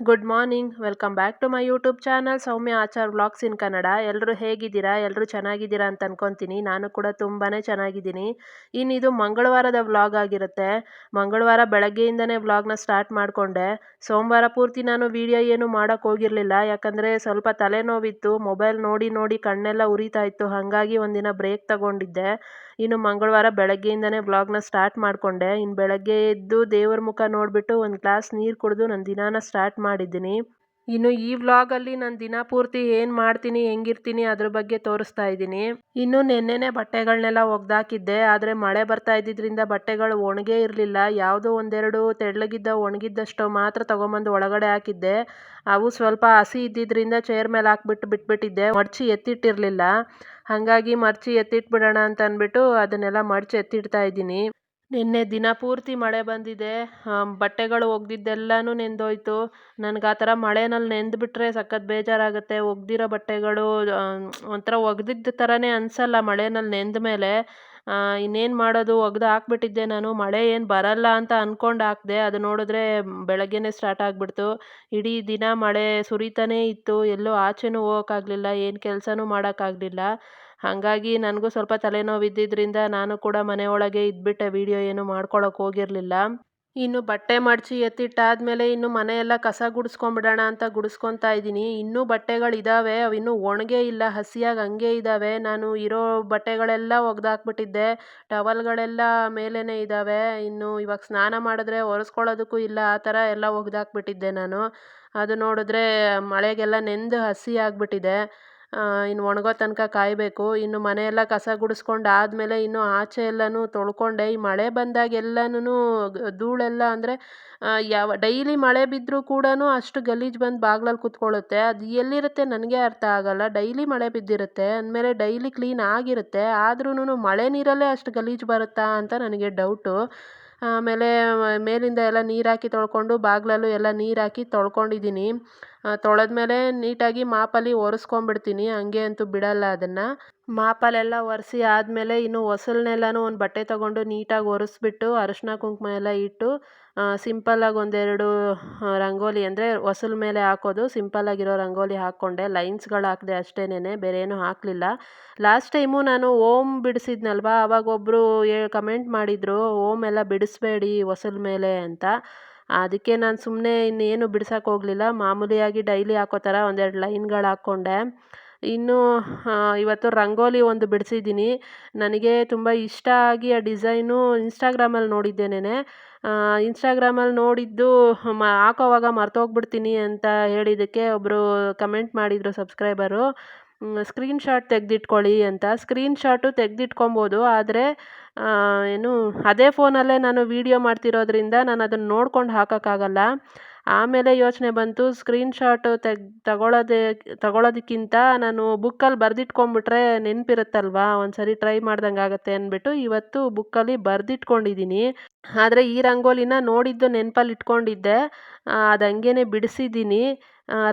Good morning welcome back to my YouTube channel Soumya Achar vlogs in Kannada ಎಲ್ಲರೂ ಹೇಗಿದ್ದೀರಾ? ಎಲ್ಲರೂ ಚೆನ್ನಾಗಿದ್ದೀರಾ ಅಂತ ಅನ್ಕೊತೀನಿ. ನಾನು ಕೂಡ ತುಂಬಾ ಚೆನ್ನಾಗಿದ್ದೀನಿ. ಇನ್ನು ಇದು ಮಂಗಳವಾರದ ವ್ಲಾಗ್ ಆಗಿರುತ್ತೆ. ಮಂಗಳವಾರ ಬೆಳಗ್ಗೆಯಿಂದನೇ ವ್ಲಾಗ್ನ ಸ್ಟಾರ್ಟ್ ಮಾಡಿಕೊಂಡೆ. ಸೋಮವಾರ ಪೂರ್ತಿ ನಾನು ವಿಡಿಯೋ ಏನು ಮಾಡೋಕ್ಕೆ ಹೋಗಿರಲಿಲ್ಲ. ಯಾಕಂದರೆ ಸ್ವಲ್ಪ ತಲೆನೋವಿತ್ತು ಮೊಬೈಲ್ ನೋಡಿ ನೋಡಿ ಕಣ್ಣೆಲ್ಲ ಉರಿತಾ ಇತ್ತು. ಹಾಗಾಗಿ ಒಂದಿನ ಬ್ರೇಕ್ ತಗೊಂಡಿದ್ದೆ. ಇನ್ನು ಮಂಗಳವಾರ ಬೆಳಗ್ಗೆಯಿಂದನೇ ಬ್ಲಾಗ್ನ ಸ್ಟಾರ್ಟ್ ಮಾಡಿಕೊಂಡೆ. ಇನ್ನು ಬೆಳಗ್ಗೆ ಎದ್ದು ದೇವ್ರ ಮುಖ ನೋಡಿಬಿಟ್ಟು ಒಂದು ಗ್ಲಾಸ್ ನೀರು ಕುಡಿದು ನನ್ನ ದಿನಾನ ಸ್ಟಾರ್ಟ್ ಮಾಡಿದ್ದೀನಿ. ಇನ್ನು ಈ ವ್ಲಾಗಲ್ಲಿ ನಾನು ದಿನ ಪೂರ್ತಿ ಏನು ಮಾಡ್ತೀನಿ, ಹೆಂಗಿರ್ತೀನಿ ಅದ್ರ ಬಗ್ಗೆ ತೋರಿಸ್ತಾ ಇದ್ದೀನಿ. ಇನ್ನು ನೆನ್ನೆನೆ ಬಟ್ಟೆಗಳನ್ನೆಲ್ಲ ಒಗ್ದಾಕಿದ್ದೆ, ಆದರೆ ಮಳೆ ಬರ್ತಾ ಇದ್ದಿದ್ದರಿಂದ ಬಟ್ಟೆಗಳು ಒಣಗೇ ಇರಲಿಲ್ಲ. ಯಾವುದೋ ಒಂದೆರಡು ತೆಳ್ಳಗಿದ್ದ, ಒಣಗಿದ್ದಷ್ಟು ಮಾತ್ರ ತೊಗೊಂಬಂದು ಒಳಗಡೆ ಹಾಕಿದ್ದೆ. ಅವು ಸ್ವಲ್ಪ ಹಸಿ ಇದ್ದಿದ್ದರಿಂದ ಚೇರ್ ಮೇಲೆ ಹಾಕ್ಬಿಟ್ಟು ಬಿಟ್ಬಿಟ್ಟಿದ್ದೆ. ಮಡ್ಚಿ ಎತ್ತಿಟ್ಟಿರಲಿಲ್ಲ. ಹಾಗಾಗಿ ಮರ್ಚಿ ಎತ್ತಿಟ್ಬಿಡೋಣ ಅಂತ ಅಂದ್ಬಿಟ್ಟು ಅದನ್ನೆಲ್ಲ ಮಡ್ಚಿ ಎತ್ತಿಡ್ತಾ ಇದ್ದೀನಿ. ನಿನ್ನೆ ದಿನ ಪೂರ್ತಿ ಮಳೆ ಬಂದಿದೆ. ಬಟ್ಟೆಗಳು ಒಗ್ದಿದ್ದೆಲ್ಲನೂ ನೆಂದೋಯ್ತು. ನನಗೆ ಆ ಥರ ಮಳೆನಲ್ಲಿ ನೆಂದ್ಬಿಟ್ರೆ ಸಖತ್ ಬೇಜಾರಾಗುತ್ತೆ. ಒಗ್ದಿರೋ ಬಟ್ಟೆಗಳು ಒಂಥರ ಒಗ್ದಿದ್ದ ಥರನೇ ಅನಿಸಲ್ಲ ಮಳೆನಲ್ಲಿ ನೆಂದ ಮೇಲೆ. ಇನ್ನೇನು ಮಾಡೋದು? ಒಗ್ದು ಹಾಕ್ಬಿಟ್ಟಿದ್ದೆ ನಾನು. ಮಳೆ ಏನು ಬರಲ್ಲ ಅಂತ ಅಂದ್ಕೊಂಡು ಹಾಕಿದೆ. ಅದು ನೋಡಿದ್ರೆ ಬೆಳಗ್ಗೆನೇ ಸ್ಟಾರ್ಟ್ ಆಗಿಬಿಡ್ತು. ಇಡೀ ದಿನ ಮಳೆ ಸುರಿತಾನೇ ಇತ್ತು. ಎಲ್ಲೂ ಆಚೆನೂ ಹೋಗೋಕ್ಕಾಗಲಿಲ್ಲ. ಏನು ಕೆಲಸನೂ ಮಾಡೋಕ್ಕಾಗಲಿಲ್ಲ. ಹಾಗಾಗಿ ನನಗೂ ಸ್ವಲ್ಪ ತಲೆನೋವು ಇದ್ದಿದ್ದರಿಂದ ನಾನು ಕೂಡ ಮನೆ ಒಳಗೆ ಇದ್ಬಿಟ್ಟೆ ವೀಡಿಯೋ ಏನು ಮಾಡ್ಕೊಳಕ್ಕೆ ಹೋಗಿರಲಿಲ್ಲ. ಇನ್ನು ಬಟ್ಟೆ ಮಡಚಿ ಎತ್ತಿಟ್ಟಾದಮೇಲೆ ಇನ್ನು ಮನೆಯೆಲ್ಲ ಕಸ ಗುಡಿಸ್ಕೊಂಬಿಡೋಣ ಅಂತ ಗುಡಿಸ್ಕೊತಾ ಇದ್ದೀನಿ. ಇನ್ನೂ ಬಟ್ಟೆಗಳಿದ್ದಾವೆ ಅವು ಇನ್ನೂ ಒಣಗೇ ಇಲ್ಲ, ಹಸಿಯಾಗಿ ಹಂಗೆ ಇದ್ದಾವೆ ನಾನು ಇರೋ ಬಟ್ಟೆಗಳೆಲ್ಲ ಒಗೆದಾಕ್ಬಿಟ್ಟಿದ್ದೆ, ಟವಲ್ಗಳೆಲ್ಲ ಮೇಲೇ ಇದ್ದಾವೆ ಇನ್ನು ಇವಾಗ ಸ್ನಾನ ಮಾಡಿದ್ರೆ ಒರೆಸ್ಕೊಳ್ಳೋದಕ್ಕೂ ಇಲ್ಲ, ಆ ಥರ ಎಲ್ಲ ಒಗೆದಾಕ್ಬಿಟ್ಟಿದ್ದೆ ನಾನು. ಅದು ನೋಡಿದ್ರೆ ಮಳೆಗೆಲ್ಲ ನೆಂದು ಹಸಿ ಆಗಿಬಿಟ್ಟಿದೆ. ಇನ್ನು ಒಣಗೋ ತನಕ ಕಾಯಬೇಕು. ಇನ್ನು ಮನೆಯೆಲ್ಲ ಕಸ ಗುಡಿಸ್ಕೊಂಡು ಆದಮೇಲೆ ಇನ್ನು ಆಚೆ ಎಲ್ಲನೂ ತೊಳ್ಕೊಂಡೆ. ಈ ಮಳೆ ಬಂದಾಗೆಲ್ಲನೂ ಧೂಳೆಲ್ಲ ಅಂದರೆ ಯಾವ, ಡೈಲಿ ಮಳೆ ಬಿದ್ದರೂ ಕೂಡ ಅಷ್ಟು ಗಲೀಜು ಬಂದು ಬಾಗ್ಲಲ್ಲಿ ಕುತ್ಕೊಳ್ಳುತ್ತೆ. ಅದು ಎಲ್ಲಿರುತ್ತೆ ನನಗೆ ಅರ್ಥ ಆಗಲ್ಲ. ಡೈಲಿ ಮಳೆ ಬಿದ್ದಿರುತ್ತೆ. ಅಂದಮೇಲೆ ಡೈಲಿ ಕ್ಲೀನ್ ಆಗಿರುತ್ತೆ. ಆದ್ರೂ ಮಳೆ ನೀರಲ್ಲೇ ಅಷ್ಟು ಗಲೀಜು ಬರುತ್ತಾ ಅಂತ ನನಗೆ ಡೌಟು. ಆಮೇಲೆ ಮೇಲಿಂದ ಎಲ್ಲ ನೀರು ಹಾಕಿ ತೊಳ್ಕೊಂಡು ಬಾಗಿಲಲ್ಲೂ ಎಲ್ಲ ನೀರು ಹಾಕಿ ತೊಳ್ಕೊಂಡಿದ್ದೀನಿ ತೊಳೆದ್ಮೇಲೆ ನೀಟಾಗಿ ಮಾಪಲ್ಲಿ ಒರೆಸ್ಕೊಂಬಿಡ್ತೀನಿ ಹಂಗೆ ಅಂತೂ ಬಿಡೋಲ್ಲ ಅದನ್ನು. ಮಾಪಲ್ಲೆಲ್ಲ ಒರೆಸಿ ಆದಮೇಲೆ ಇನ್ನು ಹೊಸಲನ್ನೆಲ್ಲನೂ ಒಂದು ಬಟ್ಟೆ ತಗೊಂಡು ನೀಟಾಗಿ ಒರೆಸ್ಬಿಟ್ಟು ಅರಶಿನ ಕುಂಕುಮ ಎಲ್ಲ ಇಟ್ಟು ಸಿಂಪಲ್ಲಾಗಿ ಒಂದೆರಡು ರಂಗೋಲಿ ಅಂದರೆ ಹೊಸಲ್ ಮೇಲೆ ಹಾಕೋದು ಸಿಂಪಲ್ಲಾಗಿರೋ ರಂಗೋಲಿ ಹಾಕ್ಕೊಂಡೆ. ಲೈನ್ಸ್ಗಳು ಹಾಕಿದೆ ಅಷ್ಟೇನೆ ಬೇರೆ ಏನೂ ಹಾಕಲಿಲ್ಲ. ಲಾಸ್ಟ್ ಟೈಮು ನಾನು ಓಮ್ ಬಿಡಿಸಿದ್ನಲ್ವಾ? ಆವಾಗ ಒಬ್ಬರು ಕಮೆಂಟ್ ಮಾಡಿದರು ಓಮ್ ಎಲ್ಲ ಬಿಡಿಸ್ಬೇಡಿ ಹೊಸಲ್ ಮೇಲೆ ಅಂತ. ಅದಕ್ಕೆ ನಾನು ಸುಮ್ಮನೆ ಇನ್ನೇನು ಬಿಡ್ಸೋಕ್ಕೋಗಲಿಲ್ಲ ಮಾಮೂಲಿಯಾಗಿ ಡೈಲಿ ಹಾಕೋ ಥರ ಒಂದೆರಡು ಲೈನ್ಗಳು ಹಾಕ್ಕೊಂಡೆ. ಇನ್ನು ಇವತ್ತು ರಂಗೋಲಿ ಒಂದು ಬಿಡಿಸಿದ್ದೀನಿ. ನನಗೆ ತುಂಬ ಇಷ್ಟ ಆಗಿ ಆ ಡಿಸೈನು ಇನ್ಸ್ಟಾಗ್ರಾಮಲ್ಲಿ ನೋಡಿದ್ದೇನೆ ಇನ್ಸ್ಟಾಗ್ರಾಮಲ್ಲಿ ನೋಡಿದ್ದು, ಮ, ಹಾಕೋವಾಗ ಮರ್ತೋಗ್ಬಿಡ್ತೀನಿ ಅಂತ ಹೇಳಿದ್ದಕ್ಕೆ ಒಬ್ಬರು ಕಮೆಂಟ್ ಮಾಡಿದರು ಸಬ್ಸ್ಕ್ರೈಬರು. ಸ್ಕ್ರೀನ್ಶಾಟ್ ತೆಗೆದಿಟ್ಕೊಳ್ಳಿ ಅಂತ. ಸ್ಕ್ರೀನ್ಶಾಟು ತೆಗೆದಿಟ್ಕೊಬೋದು, ಆದರೆ ಏನು, ಅದೇ ಫೋನಲ್ಲೇ ನಾನು ವೀಡಿಯೋ ಮಾಡ್ತಿರೋದ್ರಿಂದ ನಾನು ಅದನ್ನು ನೋಡ್ಕೊಂಡು ಹಾಕೋಕ್ಕಾಗಲ್ಲ. ಆಮೇಲೆ ಯೋಚನೆ ಬಂತು ಸ್ಕ್ರೀನ್ ಶಾಟ್ ತೆಗ್ ತಗೊಳ್ಳೋದೇ ತಗೊಳ್ಳೋದಕ್ಕಿಂತ ನಾನು ಬುಕ್ಕಲ್ಲಿ ಬರೆದಿಟ್ಕೊಂಡ್ಬಿಟ್ರೆ ನೆನಪಿರುತ್ತಲ್ವಾ? ಒಂದು ಸರಿ ಟ್ರೈ ಮಾಡ್ದಂಗೆ ಆಗುತ್ತೆ ಅಂದ್ಬಿಟ್ಟು ಇವತ್ತು ಬುಕ್ಕಲ್ಲಿ ಬರೆದಿಟ್ಕೊಂಡಿದ್ದೀನಿ ಆದರೆ ಈ ರಂಗೋಲಿನ ನೋಡಿದ್ದು ನೆನಪಲ್ಲಿ ಇಟ್ಕೊಂಡಿದ್ದೆ. ಅದು ಹಂಗೇನೆ ಬಿಡಿಸಿದ್ದೀನಿ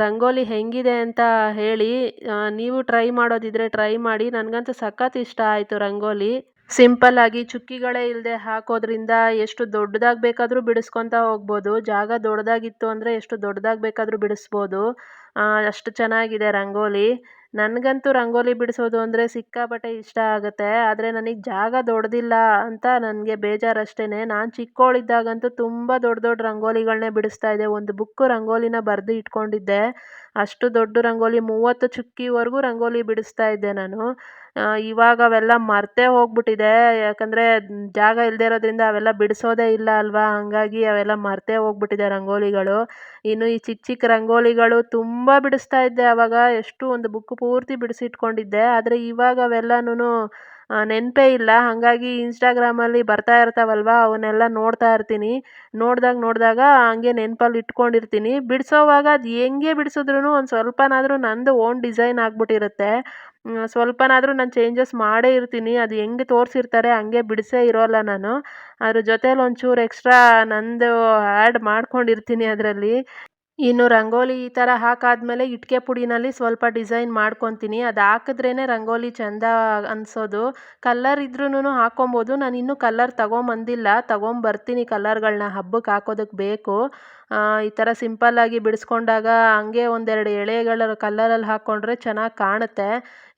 ರಂಗೋಲಿ ಹೆಂಗಿದೆ ಅಂತ ಹೇಳಿ ನೀವು ಟ್ರೈ ಮಾಡೋದಿದ್ರೆ ಟ್ರೈ ಮಾಡಿ. ನನಗಂತೂ ಸಖತ್ತು ಇಷ್ಟ ಆಯಿತು ರಂಗೋಲಿ. ಸಿಂಪಲ್ಲಾಗಿ ಚುಕ್ಕಿಗಳೇ ಇಲ್ಲದೆ ಹಾಕೋದ್ರಿಂದ ಎಷ್ಟು ದೊಡ್ಡದಾಗಿ ಬೇಕಾದರೂ ಬಿಡಿಸ್ಕೊತ ಹೋಗ್ಬೋದು. ಜಾಗ ದೊಡ್ಡದಾಗಿತ್ತು ಅಂದರೆ ಎಷ್ಟು ದೊಡ್ಡದಾಗಿ ಬೇಕಾದರೂ ಬಿಡಿಸ್ಬೋದು ಅಷ್ಟು ಚೆನ್ನಾಗಿದೆ ರಂಗೋಲಿ. ನನಗಂತೂ ರಂಗೋಲಿ ಬಿಡಿಸೋದು ಅಂದರೆ ಸಿಕ್ಕಾಪಟ್ಟೆ ಇಷ್ಟ ಆಗುತ್ತೆ. ಆದರೆ ನನಗೆ ಜಾಗ ದೊಡ್ಡದಿಲ್ಲ ಅಂತ ನನಗೆ ಬೇಜಾರಷ್ಟೇ ನಾನು ಚಿಕ್ಕವಳಿದ್ದಾಗಂತೂ ತುಂಬ ದೊಡ್ಡ ದೊಡ್ಡ ರಂಗೋಲಿಗಳನ್ನೇ ಬಿಡಿಸ್ತಾ ಇದ್ದೆ. ಒಂದು ಬುಕ್ಕು ರಂಗೋಲಿನ ಬರೆದು ಇಟ್ಕೊಂಡಿದ್ದೆ. ಅಷ್ಟು ದೊಡ್ಡ ರಂಗೋಲಿ, ಮೂವತ್ತು ಚುಕ್ಕಿವರೆಗೂ ರಂಗೋಲಿ ಬಿಡಿಸ್ತಾ ಇದ್ದೆ ನಾನು. ಇವಾಗ ಅವೆಲ್ಲ ಮರ್ತೇ ಹೋಗ್ಬಿಟ್ಟಿದೆ. ಯಾಕಂದರೆ ಜಾಗ ಇಲ್ಲದೆ ಇರೋದ್ರಿಂದ ಅವೆಲ್ಲ ಬಿಡಿಸೋದೇ ಇಲ್ಲ ಅಲ್ವಾ? ಹಾಗಾಗಿ ಅವೆಲ್ಲ ಮರ್ತೇ ಹೋಗ್ಬಿಟ್ಟಿದೆ ರಂಗೋಲಿಗಳು. ಇನ್ನು ಈ ಚಿಕ್ಕ ಚಿಕ್ಕ ರಂಗೋಲಿಗಳು ತುಂಬ ಬಿಡಿಸ್ತಾ ಇದ್ದೆ ಆವಾಗ ಎಷ್ಟು ಒಂದು ಬುಕ್ ಪೂರ್ತಿ ಬಿಡಿಸಿಟ್ಕೊಂಡಿದ್ದೆ. ಆದರೆ ಇವಾಗ ಅವೆಲ್ಲನೂ ನೆನಪೇ ಇಲ್ಲ. ಹಾಗಾಗಿ ಇನ್ಸ್ಟಾಗ್ರಾಮಲ್ಲಿ ಬರ್ತಾ ಇರ್ತಾವಲ್ವಾ? ಅವನ್ನೆಲ್ಲ ನೋಡ್ತಾ ಇರ್ತೀನಿ. ನೋಡಿದಾಗ ನೋಡಿದಾಗ ಹಂಗೆ ನೆನಪಲ್ಲಿ ಇಟ್ಕೊಂಡಿರ್ತೀನಿ. ಬಿಡಿಸೋವಾಗ ಅದು ಹೆಂಗೆ ಬಿಡಿಸಿದ್ರೂ ಒಂದು ಸ್ವಲ್ಪನಾದರೂ ನಂದು ಓನ್ ಡಿಸೈನ್ ಆಗಿಬಿಟ್ಟಿರುತ್ತೆ. ಸ್ವಲ್ಪನಾದರೂ ನಾನು ಚೇಂಜಸ್ ಮಾಡೇ ಇರ್ತೀನಿ. ಅದು ಹೆಂಗೆ ತೋರಿಸಿರ್ತಾರೆ ಹಂಗೆ ಬಿಡಿಸೇ ಇರೋಲ್ಲ ನಾನು. ಅದ್ರ ಜೊತೇಲಿ ಒಂಚೂರು ಎಕ್ಸ್ಟ್ರಾ ನನ್ನದು ಆ್ಯಡ್ ಮಾಡ್ಕೊಂಡಿರ್ತೀನಿ ಅದರಲ್ಲಿ. ಇನ್ನು ರಂಗೋಲಿ ಈ ಥರ ಹಾಕಾದ್ಮೇಲೆ ಇಟ್ಟಿಗೆ ಪುಡಿನಲ್ಲಿ ಸ್ವಲ್ಪ ಡಿಸೈನ್ ಮಾಡ್ಕೊತೀನಿ. ಅದು ಹಾಕಿದ್ರೇ ರಂಗೋಲಿ ಚೆಂದ ಅನಿಸೋದು. ಕಲ್ಲರ್ ಇದ್ರೂ ಹಾಕ್ಕೊಬೋದು. ನಾನು ಇನ್ನೂ ಕಲ್ಲರ್ ತಗೊಂಬಂದಿಲ್ಲ. ತಗೊಂಬರ್ತೀನಿ ಕಲ್ಲರ್ಗಳನ್ನ ಹಬ್ಬಕ್ಕೆ ಹಾಕೋದಕ್ಕೆ ಬೇಕು. ಈ ಥರ ಸಿಂಪಲ್ಲಾಗಿ ಬಿಡಿಸ್ಕೊಂಡಾಗ ಹಂಗೆ ಒಂದೆರಡು ಎಳೆಗಳ ಕಲ್ಲರಲ್ಲಿ ಹಾಕ್ಕೊಂಡ್ರೆ ಚೆನ್ನಾಗಿ ಕಾಣುತ್ತೆ.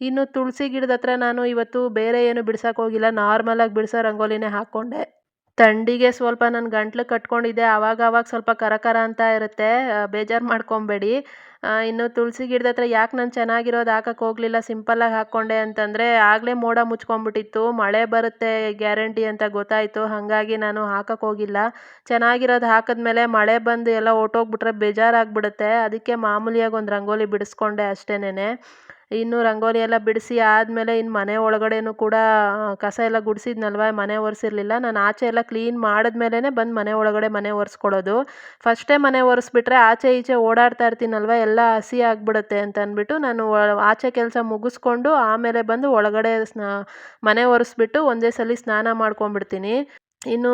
ಇನ್ನು ತುಳಸಿ ಗಿಡದ ಹತ್ರ ನಾನು ಇವತ್ತು ಬೇರೆ ಏನು ಬಿಡ್ಸೋಕ್ಕೋಗಿಲ್ಲ ನಾರ್ಮಲಾಗಿ ಬಿಡಿಸೋ ರಂಗೋಲಿನೇ ಹಾಕ್ಕೊಂಡೆ. ಥಂಡಿಗೆ ಸ್ವಲ್ಪ ನನ್ನ ಗಂಟ್ಲು ಕಟ್ಕೊಂಡಿದ್ದೆ ಆವಾಗ ಆವಾಗ ಸ್ವಲ್ಪ ಕರ ಕರ ಅಂತ ಇರುತ್ತೆ ಬೇಜಾರು ಮಾಡ್ಕೊಬೇಡಿ. ಇನ್ನು ತುಳಸಿ ಗಿಡದ ಹತ್ರ ಯಾಕೆ ನಾನು ಚೆನ್ನಾಗಿರೋದು ಹಾಕಕ್ಕೆ ಹೋಗಲಿಲ್ಲ ಸಿಂಪಲ್ಲಾಗಿ ಹಾಕ್ಕೊಂಡೆ ಅಂತಂದರೆ ಆಗಲೇ ಮೋಡ ಮುಚ್ಕೊಂಬಿಟ್ಟಿತ್ತು, ಮಳೆ ಬರುತ್ತೆ ಗ್ಯಾರಂಟಿ ಅಂತ ಗೊತ್ತಾಯಿತು, ಹಾಗಾಗಿ ನಾನು ಹಾಕಕ್ಕೆ ಹೋಗಿಲ್ಲ. ಚೆನ್ನಾಗಿರೋದು ಹಾಕಿದ್ಮೇಲೆ ಮಳೆ ಬಂದು ಎಲ್ಲ ಹೊರ್ಟೋಗ್ಬಿಟ್ರೆ ಬೇಜಾರಾಗ್ಬಿಡುತ್ತೆ ಅದಕ್ಕೆ ಮಾಮೂಲಿಯಾಗಿ ಒಂದು ರಂಗೋಲಿ ಬಿಡಿಸ್ಕೊಂಡೆ ಅಷ್ಟೇನೆ ಇನ್ನು ರಂಗೋಲಿ ಎಲ್ಲ ಬಿಡಿಸಿ ಆದಮೇಲೆ ಇನ್ನು ಮನೆ ಒಳಗಡೆನೂ ಕೂಡ ಕಸ ಎಲ್ಲ ಗುಡಿಸಿದ್ನಲ್ವ, ಮನೆ ಒರೆಸಿರ್ಲಿಲ್ಲ. ನಾನು ಆಚೆ ಎಲ್ಲ ಕ್ಲೀನ್ ಮಾಡಿದ್ಮೇಲೆ ಬಂದು ಮನೆ ಒಳಗಡೆ ಮನೆ ಒರೆಸ್ಕೊಳ್ಳೋದು ಫಸ್ಟೇ ಮನೆ ಒರೆಸ್ಬಿಟ್ರೆ ಆಚೆ ಈಚೆ ಓಡಾಡ್ತಾ ಇರ್ತೀನಲ್ವ, ಎಲ್ಲ ಹಸಿ ಆಗಿಬಿಡುತ್ತೆ ಅಂತ ಅಂದ್ಬಿಟ್ಟು ನಾನು ಆಚೆ ಕೆಲಸ ಮುಗಿಸ್ಕೊಂಡು ಆಮೇಲೆ ಬಂದು ಒಳಗಡೆ ಸ್ನಾ, ಮನೆ ಒರೆಸ್ಬಿಟ್ಟು ಒಂದೇ ಸಲ ಸ್ನಾನ ಮಾಡ್ಕೊಂಡ್ಬಿಡ್ತೀನಿ. ಇನ್ನು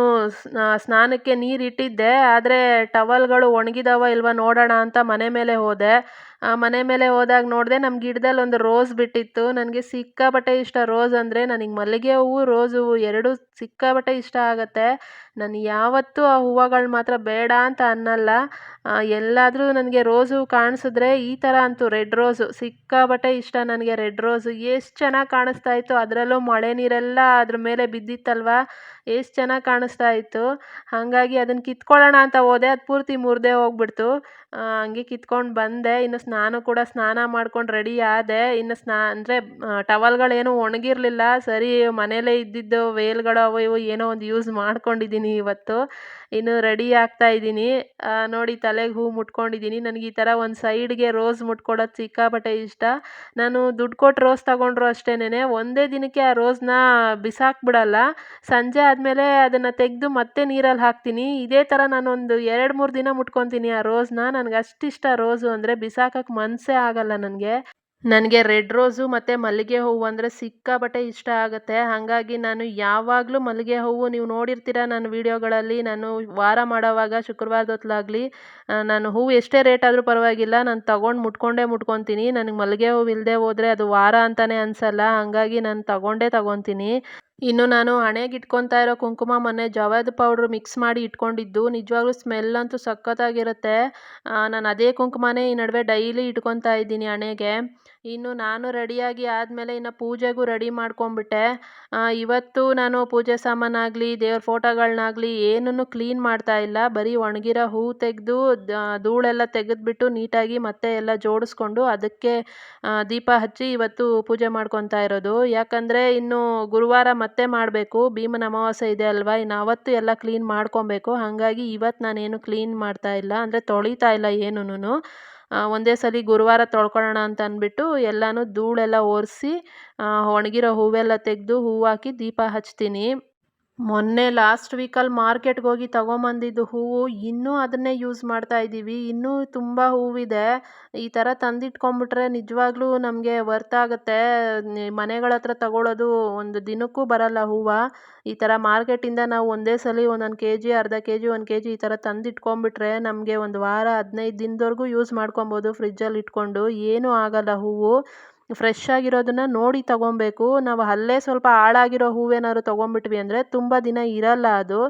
ಸ್ನಾನಕ್ಕೆ ನೀರು ಇಟ್ಟಿದ್ದೆ, ಆದರೆ ಟವಲ್ಗಳು ಒಣಗಿದಾವ ಇಲ್ವ ನೋಡೋಣ ಅಂತ ಮನೆ ಮೇಲೆ ಹೋದೆ. ಮನೆ ಮೇಲೆ ಹೋದಾಗ ನೋಡಿದೆ ನಮ್ಮ ಗಿಡದಲ್ಲಿ ಒಂದು ರೋಸ್ ಬಿಟ್ಟಿತ್ತು. ನನಗೆ ಸಿಕ್ಕಾಪಟ್ಟೆ ಇಷ್ಟ ರೋಸ್ ಅಂದರೆ ನನಗೆ ಮಲ್ಲಿಗೆ ಹೂವು, ರೋಸ್ ಹೂವು ಎರಡೂ ಸಿಕ್ಕಾಪಟ್ಟೆ ಇಷ್ಟ ಆಗುತ್ತೆ. ನಾನು ಯಾವತ್ತೂ ಆ ಹೂವುಗಳು ಮಾತ್ರ ಬೇಡ ಅಂತ ಅನ್ನಲ್ಲ. ಎಲ್ಲಾದರೂ ನನಗೆ ರೋಸ್ ಹೂವು ಕಾಣಿಸಿದ್ರೆ ಈ ಥರ ಅಂತೂ ರೆಡ್ ರೋಸು ಸಿಕ್ಕಾಪಟ್ಟೆ ಇಷ್ಟ ನನಗೆ ರೆಡ್ ರೋಸು. ಎಷ್ಟು ಚೆನ್ನಾಗಿ ಕಾಣಿಸ್ತಾ ಇತ್ತು, ಅದರಲ್ಲೂ ಮಳೆ ನೀರೆಲ್ಲ ಅದ್ರ ಮೇಲೆ ಬಿದ್ದಿತ್ತಲ್ವ? ಎಷ್ಟು ಚೆನ್ನಾಗಿ ಕಾಣಿಸ್ತಾ ಇತ್ತು. ಹಾಗಾಗಿ ಅದನ್ನು ಕಿತ್ಕೊಳ್ಳೋಣ ಅಂತ ಹೋದೆ, ಅದು ಪೂರ್ತಿ ಮುರಿದೇ ಹೋಗ್ಬಿಡ್ತು. ಹಂಗೆ ಕಿತ್ಕೊಂಡು ಬಂದೆ. ಇನ್ನು ಸ್ನಾನ ಕೂಡ ಸ್ನಾನ ಮಾಡ್ಕೊಂಡು ರೆಡಿ ಆದೆ. ಇನ್ನು ಸ್ನಾ, ಅಂದರೆ ಟವಲ್ಗಳೇನು ಒಣಗಿರಲಿಲ್ಲ. ಸರಿ ಮನೇಲೆ ಇದ್ದಿದ್ದು ವೇಲ್ಗಳು ಅವು ಇವು ಏನೋ ಒಂದು ಯೂಸ್ ಮಾಡ್ಕೊಂಡಿದ್ದೀನಿ ಇವತ್ತು. ಇನ್ನು ರೆಡಿ ಆಗ್ತಾ ಇದ್ದೀನಿ. ನೋಡಿ ತಲೆಗೆ ಹೂ ಮುಟ್ಕೊಂಡಿದ್ದೀನಿ. ನನಗೆ ಈ ಥರ ಒಂದು ಸೈಡ್ಗೆ ರೋಸ್ ಮುಟ್ಕೊಳ್ಳೋದು ಸಿಕ್ಕಾಪಟ್ಟೆ ಇಷ್ಟ. ನಾನು ದುಡ್ಡು ಕೊಟ್ಟು ರೋಸ್ ತಗೊಂಡ್ರು ಅಷ್ಟೇನೆ ಒಂದೇ ದಿನಕ್ಕೆ ಆ ರೋಸ್ನ ಬಿಸಾಕ್ಬಿಡಲ್ಲ. ಸಂಜೆ ಆದಮೇಲೆ ಅದನ್ನು ತೆಗೆದು ಮತ್ತೆ ನೀರಲ್ಲಿ ಹಾಕ್ತೀನಿ. ಇದೇ ಥರ ನಾನೊಂದು ಎರಡು ಮೂರು ದಿನ ಮುಟ್ಕೊತೀನಿ ಆ ರೋಸ್ನ. ನನಗೆ ಅಷ್ಟಿಷ್ಟ ರೋಸು ಅಂದರೆ ಬಿಸಾಕಕ್ಕೆ ಮನಸ್ಸೇ ಆಗಲ್ಲ ನನಗೆ. ನನಗೆ ರೆಡ್ ರೋಸು ಮತ್ತು ಮಲ್ಲಿಗೆ ಹೂವು ಅಂದರೆ ಸಿಕ್ಕಾಪಟ್ಟೆ ಇಷ್ಟ ಆಗುತ್ತೆ. ಹಾಗಾಗಿ ನಾನು ಯಾವಾಗಲೂ ಮಲ್ಲಿಗೆ ಹೂವು ನೀವು ನೋಡಿರ್ತೀರ ನನ್ನ ವೀಡಿಯೋಗಳಲ್ಲಿ, ನಾನು ವಾರ ಮಾಡೋವಾಗ ಶುಕ್ರವಾರದ ಹೊತ್ಲಾಗಲಿ ನಾನು ಹೂವು ಎಷ್ಟೇ ರೇಟ್ ಆದರೂ ಪರವಾಗಿಲ್ಲ, ನಾನು ತಗೊಂಡು ಮುಟ್ಕೊಂಡೇ ಮುಟ್ಕೊತೀನಿ. ನನಗೆ ಮಲ್ಲಿಗೆ ಹೂವು ಇಲ್ಲದೆ ಹೋದರೆ ಅದು ವಾರ ಅಂತಲೇ ಅನಿಸಲ್ಲ, ಹಾಗಾಗಿ ನಾನು ತಗೊಂಡೇ ತಗೊತೀನಿ. ಇನ್ನು ನಾನು ಹಣೆಗೆ ಇಟ್ಕೊತಾ ಇರೋ ಕುಂಕುಮ ಮೊನ್ನೆ ಜವಾದ ಪೌಡ್ರ್ ಮಿಕ್ಸ್ ಮಾಡಿ ಇಟ್ಕೊಂಡಿದ್ದು. ನಿಜವಾಗ್ಲೂ ಸ್ಮೆಲ್ ಅಂತೂ ಸಖತ್ತಾಗಿರುತ್ತೆ. ನಾನು ಅದೇ ಕುಂಕುಮನೇ ಈ ನಡುವೆ ಡೈಲಿ ಇಟ್ಕೊತಾ ಇದ್ದೀನಿ ಹಣೆಗೆ. ಇನ್ನು ನಾನು ರೆಡಿಯಾಗಿ ಆದಮೇಲೆ ಇನ್ನು ಪೂಜೆಗೂ ರೆಡಿ ಮಾಡ್ಕೊಂಬಿಟ್ಟೆ. ಇವತ್ತು ನಾನು ಪೂಜೆ ಸಾಮಾನಾಗಲಿ, ದೇವ್ರ ಫೋಟೋಗಳನ್ನಾಗಲಿ ಏನನ್ನು ಕ್ಲೀನ್ ಮಾಡ್ತಾ ಇಲ್ಲ. ಬರೀ ಒಣಗಿರೋ ಹೂ ತೆಗೆದು ಧೂಳೆಲ್ಲ ತೆಗೆದ್ಬಿಟ್ಟು ನೀಟಾಗಿ ಮತ್ತೆ ಎಲ್ಲ ಜೋಡಿಸ್ಕೊಂಡು ಅದಕ್ಕೆ ದೀಪ ಹಚ್ಚಿ ಇವತ್ತು ಪೂಜೆ ಮಾಡ್ಕೊತಾ ಇರೋದು. ಯಾಕಂದರೆ ಇನ್ನು ಗುರುವಾರ ಮತ್ತೆ ಮಾಡಬೇಕು. ಭೀಮನ ಅಮಾವಾಸ್ಯೆ ಇದೆ ಅಲ್ವಾ? ಇನ್ನು ಅವತ್ತು ಎಲ್ಲ ಕ್ಲೀನ್ ಮಾಡ್ಕೊಬೇಕು. ಹಾಗಾಗಿ ಇವತ್ತು ನಾನೇನು ಕ್ಲೀನ್ ಮಾಡ್ತಾ ಇಲ್ಲ. ಅಂದರೆ ತೊಳಿತಾ ಇಲ್ಲ ಏನೂ ಒಂದೇ ಸಲ ಗುರುವಾರ ತೊಳ್ಕೊಳ್ಳೋಣ ಅಂತ ಅಂದ್ಬಿಟ್ಟು ಎಲ್ಲನೂ ಧೂಳೆಲ್ಲ ಒರೆಸಿ ಒಣಗಿರೋ ಹೂವೆಲ್ಲ ತೆಗೆದು ಹೂವು ಹಾಕಿ ದೀಪ ಹಚ್ತೀನಿ. ಮೊನ್ನೆ ಲಾಸ್ಟ್ ವೀಕಲ್ಲಿ ಮಾರ್ಕೆಟ್ಗೆ ಹೋಗಿ ತಗೊಂಬಂದಿದ್ದು ಹೂವು, ಇನ್ನೂ ಅದನ್ನೇ ಯೂಸ್ ಮಾಡ್ತಾ ಇದ್ದೀವಿ. ಇನ್ನೂ ತುಂಬ ಹೂವಿದೆ. ಈ ಥರ ತಂದಿಟ್ಕೊಂಬಿಟ್ರೆ ನಿಜವಾಗ್ಲೂ ನಮಗೆ ವರ್ತ್ ಆಗುತ್ತೆ. ಮನೆಗಳ ಹತ್ರ ತಗೊಳ್ಳೋದು ಒಂದು ದಿನಕ್ಕೂ ಬರಲ್ಲ ಹೂವು. ಈ ಥರ ಮಾರ್ಕೆಟಿಂದ ನಾವು ಒಂದೇ ಸಲ ಒಂದೊಂದು ಕೆ ಜಿ ಅರ್ಧ ಕೆ ಜಿ ಒಂದು ಕೆ ಜಿ ಈ ಥರ ತಂದಿಟ್ಕೊಂಬಿಟ್ರೆ ನಮಗೆ ಒಂದು ವಾರ, ಹದಿನೈದು ದಿನದವರೆಗೂ ಯೂಸ್ ಮಾಡ್ಕೊಬೋದು ಫ್ರಿಜ್ಜಲ್ಲಿ ಇಟ್ಕೊಂಡು. ಏನೂ ಆಗಲ್ಲ ಹೂವು. ಫ್ರೆಶ್ ಆಗಿರೋದನ್ನ ನೋಡಿ ತಗೊಬೇಕು. ನಾವು ಅಲ್ಲೇ ಸ್ವಲ್ಪ ಹಾಳಾಗಿರೋ ಹೂವೇನಾದ್ರು ತಗೊಂಡ್ಬಿಟ್ವಿ ಅಂದರೆ ತುಂಬ ದಿನ ಇರಲ್ಲ ಅದು.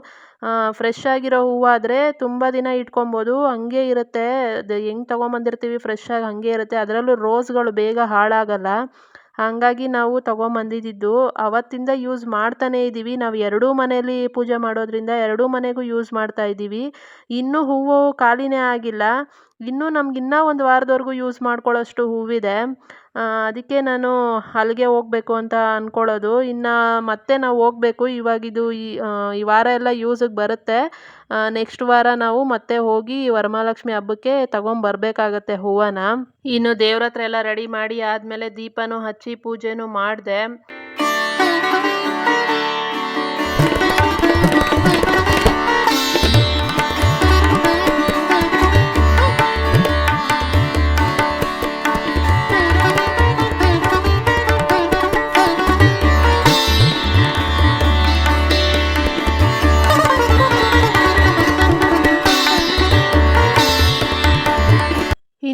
ಫ್ರೆಶ್ ಆಗಿರೋ ಹೂವಾದರೆ ತುಂಬ ದಿನ ಇಟ್ಕೊಬೋದು. ಹಂಗೆ ಇರುತ್ತೆ. ಅದು ಹೆಂಗೆ ತೊಗೊಂಬಂದಿರ್ತೀವಿ ಫ್ರೆಶ್ ಆಗಿ ಹಾಗೆ ಇರುತ್ತೆ. ಅದರಲ್ಲೂ ರೋಸ್ಗಳು ಬೇಗ ಹಾಳಾಗಲ್ಲ. ಹಾಗಾಗಿ ನಾವು ತೊಗೊಂಬಂದಿದ್ದು. ಅವತ್ತಿಂದ ಯೂಸ್ ಮಾಡ್ತಾನೇ ಇದ್ದೀವಿ ನಾವು ಎರಡೂ ಮನೆಯಲ್ಲಿ ಪೂಜೆ ಮಾಡೋದ್ರಿಂದ ಎರಡೂ ಮನೆಗೂ ಯೂಸ್ ಮಾಡ್ತಾ ಇದ್ದೀವಿ ಇನ್ನೂ ಹೂವು ಖಾಲಿನೇ ಆಗಿಲ್ಲ. ಇನ್ನೂ ನಮ್ಗೆ ಇನ್ನೂ ಒಂದು ವಾರದವರೆಗೂ ಯೂಸ್ ಮಾಡ್ಕೊಳ್ಳೋಷ್ಟು ಹೂವಿದೆ. ಅದಕ್ಕೆ ನಾನು ಅಲ್ಲಿಗೆ ಹೋಗ್ಬೇಕು ಅಂತ ಅಂದ್ಕೊಳ್ಳೋದು ಇನ್ನು ಮತ್ತೆ ನಾವು ಹೋಗ್ಬೇಕು. ಇವಾಗಿದು ಈ ಈ ವಾರ ಎಲ್ಲ ಯೂಸಿಗೆ ಬರುತ್ತೆ. ನೆಕ್ಸ್ಟ್ ವಾರ ನಾವು ಮತ್ತೆ ಹೋಗಿ ವರಮಹಾಲಕ್ಷ್ಮಿ ಹಬ್ಬಕ್ಕೆ ತಗೊಂಬರ್ಬೇಕಾಗತ್ತೆ ಹೂವನ್ನ ಇನ್ನು ದೇವ್ರ ಹತ್ರ ಎಲ್ಲ ರೆಡಿ ಮಾಡಿ ಆದಮೇಲೆ ದೀಪನೂ ಹಚ್ಚಿ ಪೂಜೆನೂ ಮಾಡಿದೆ.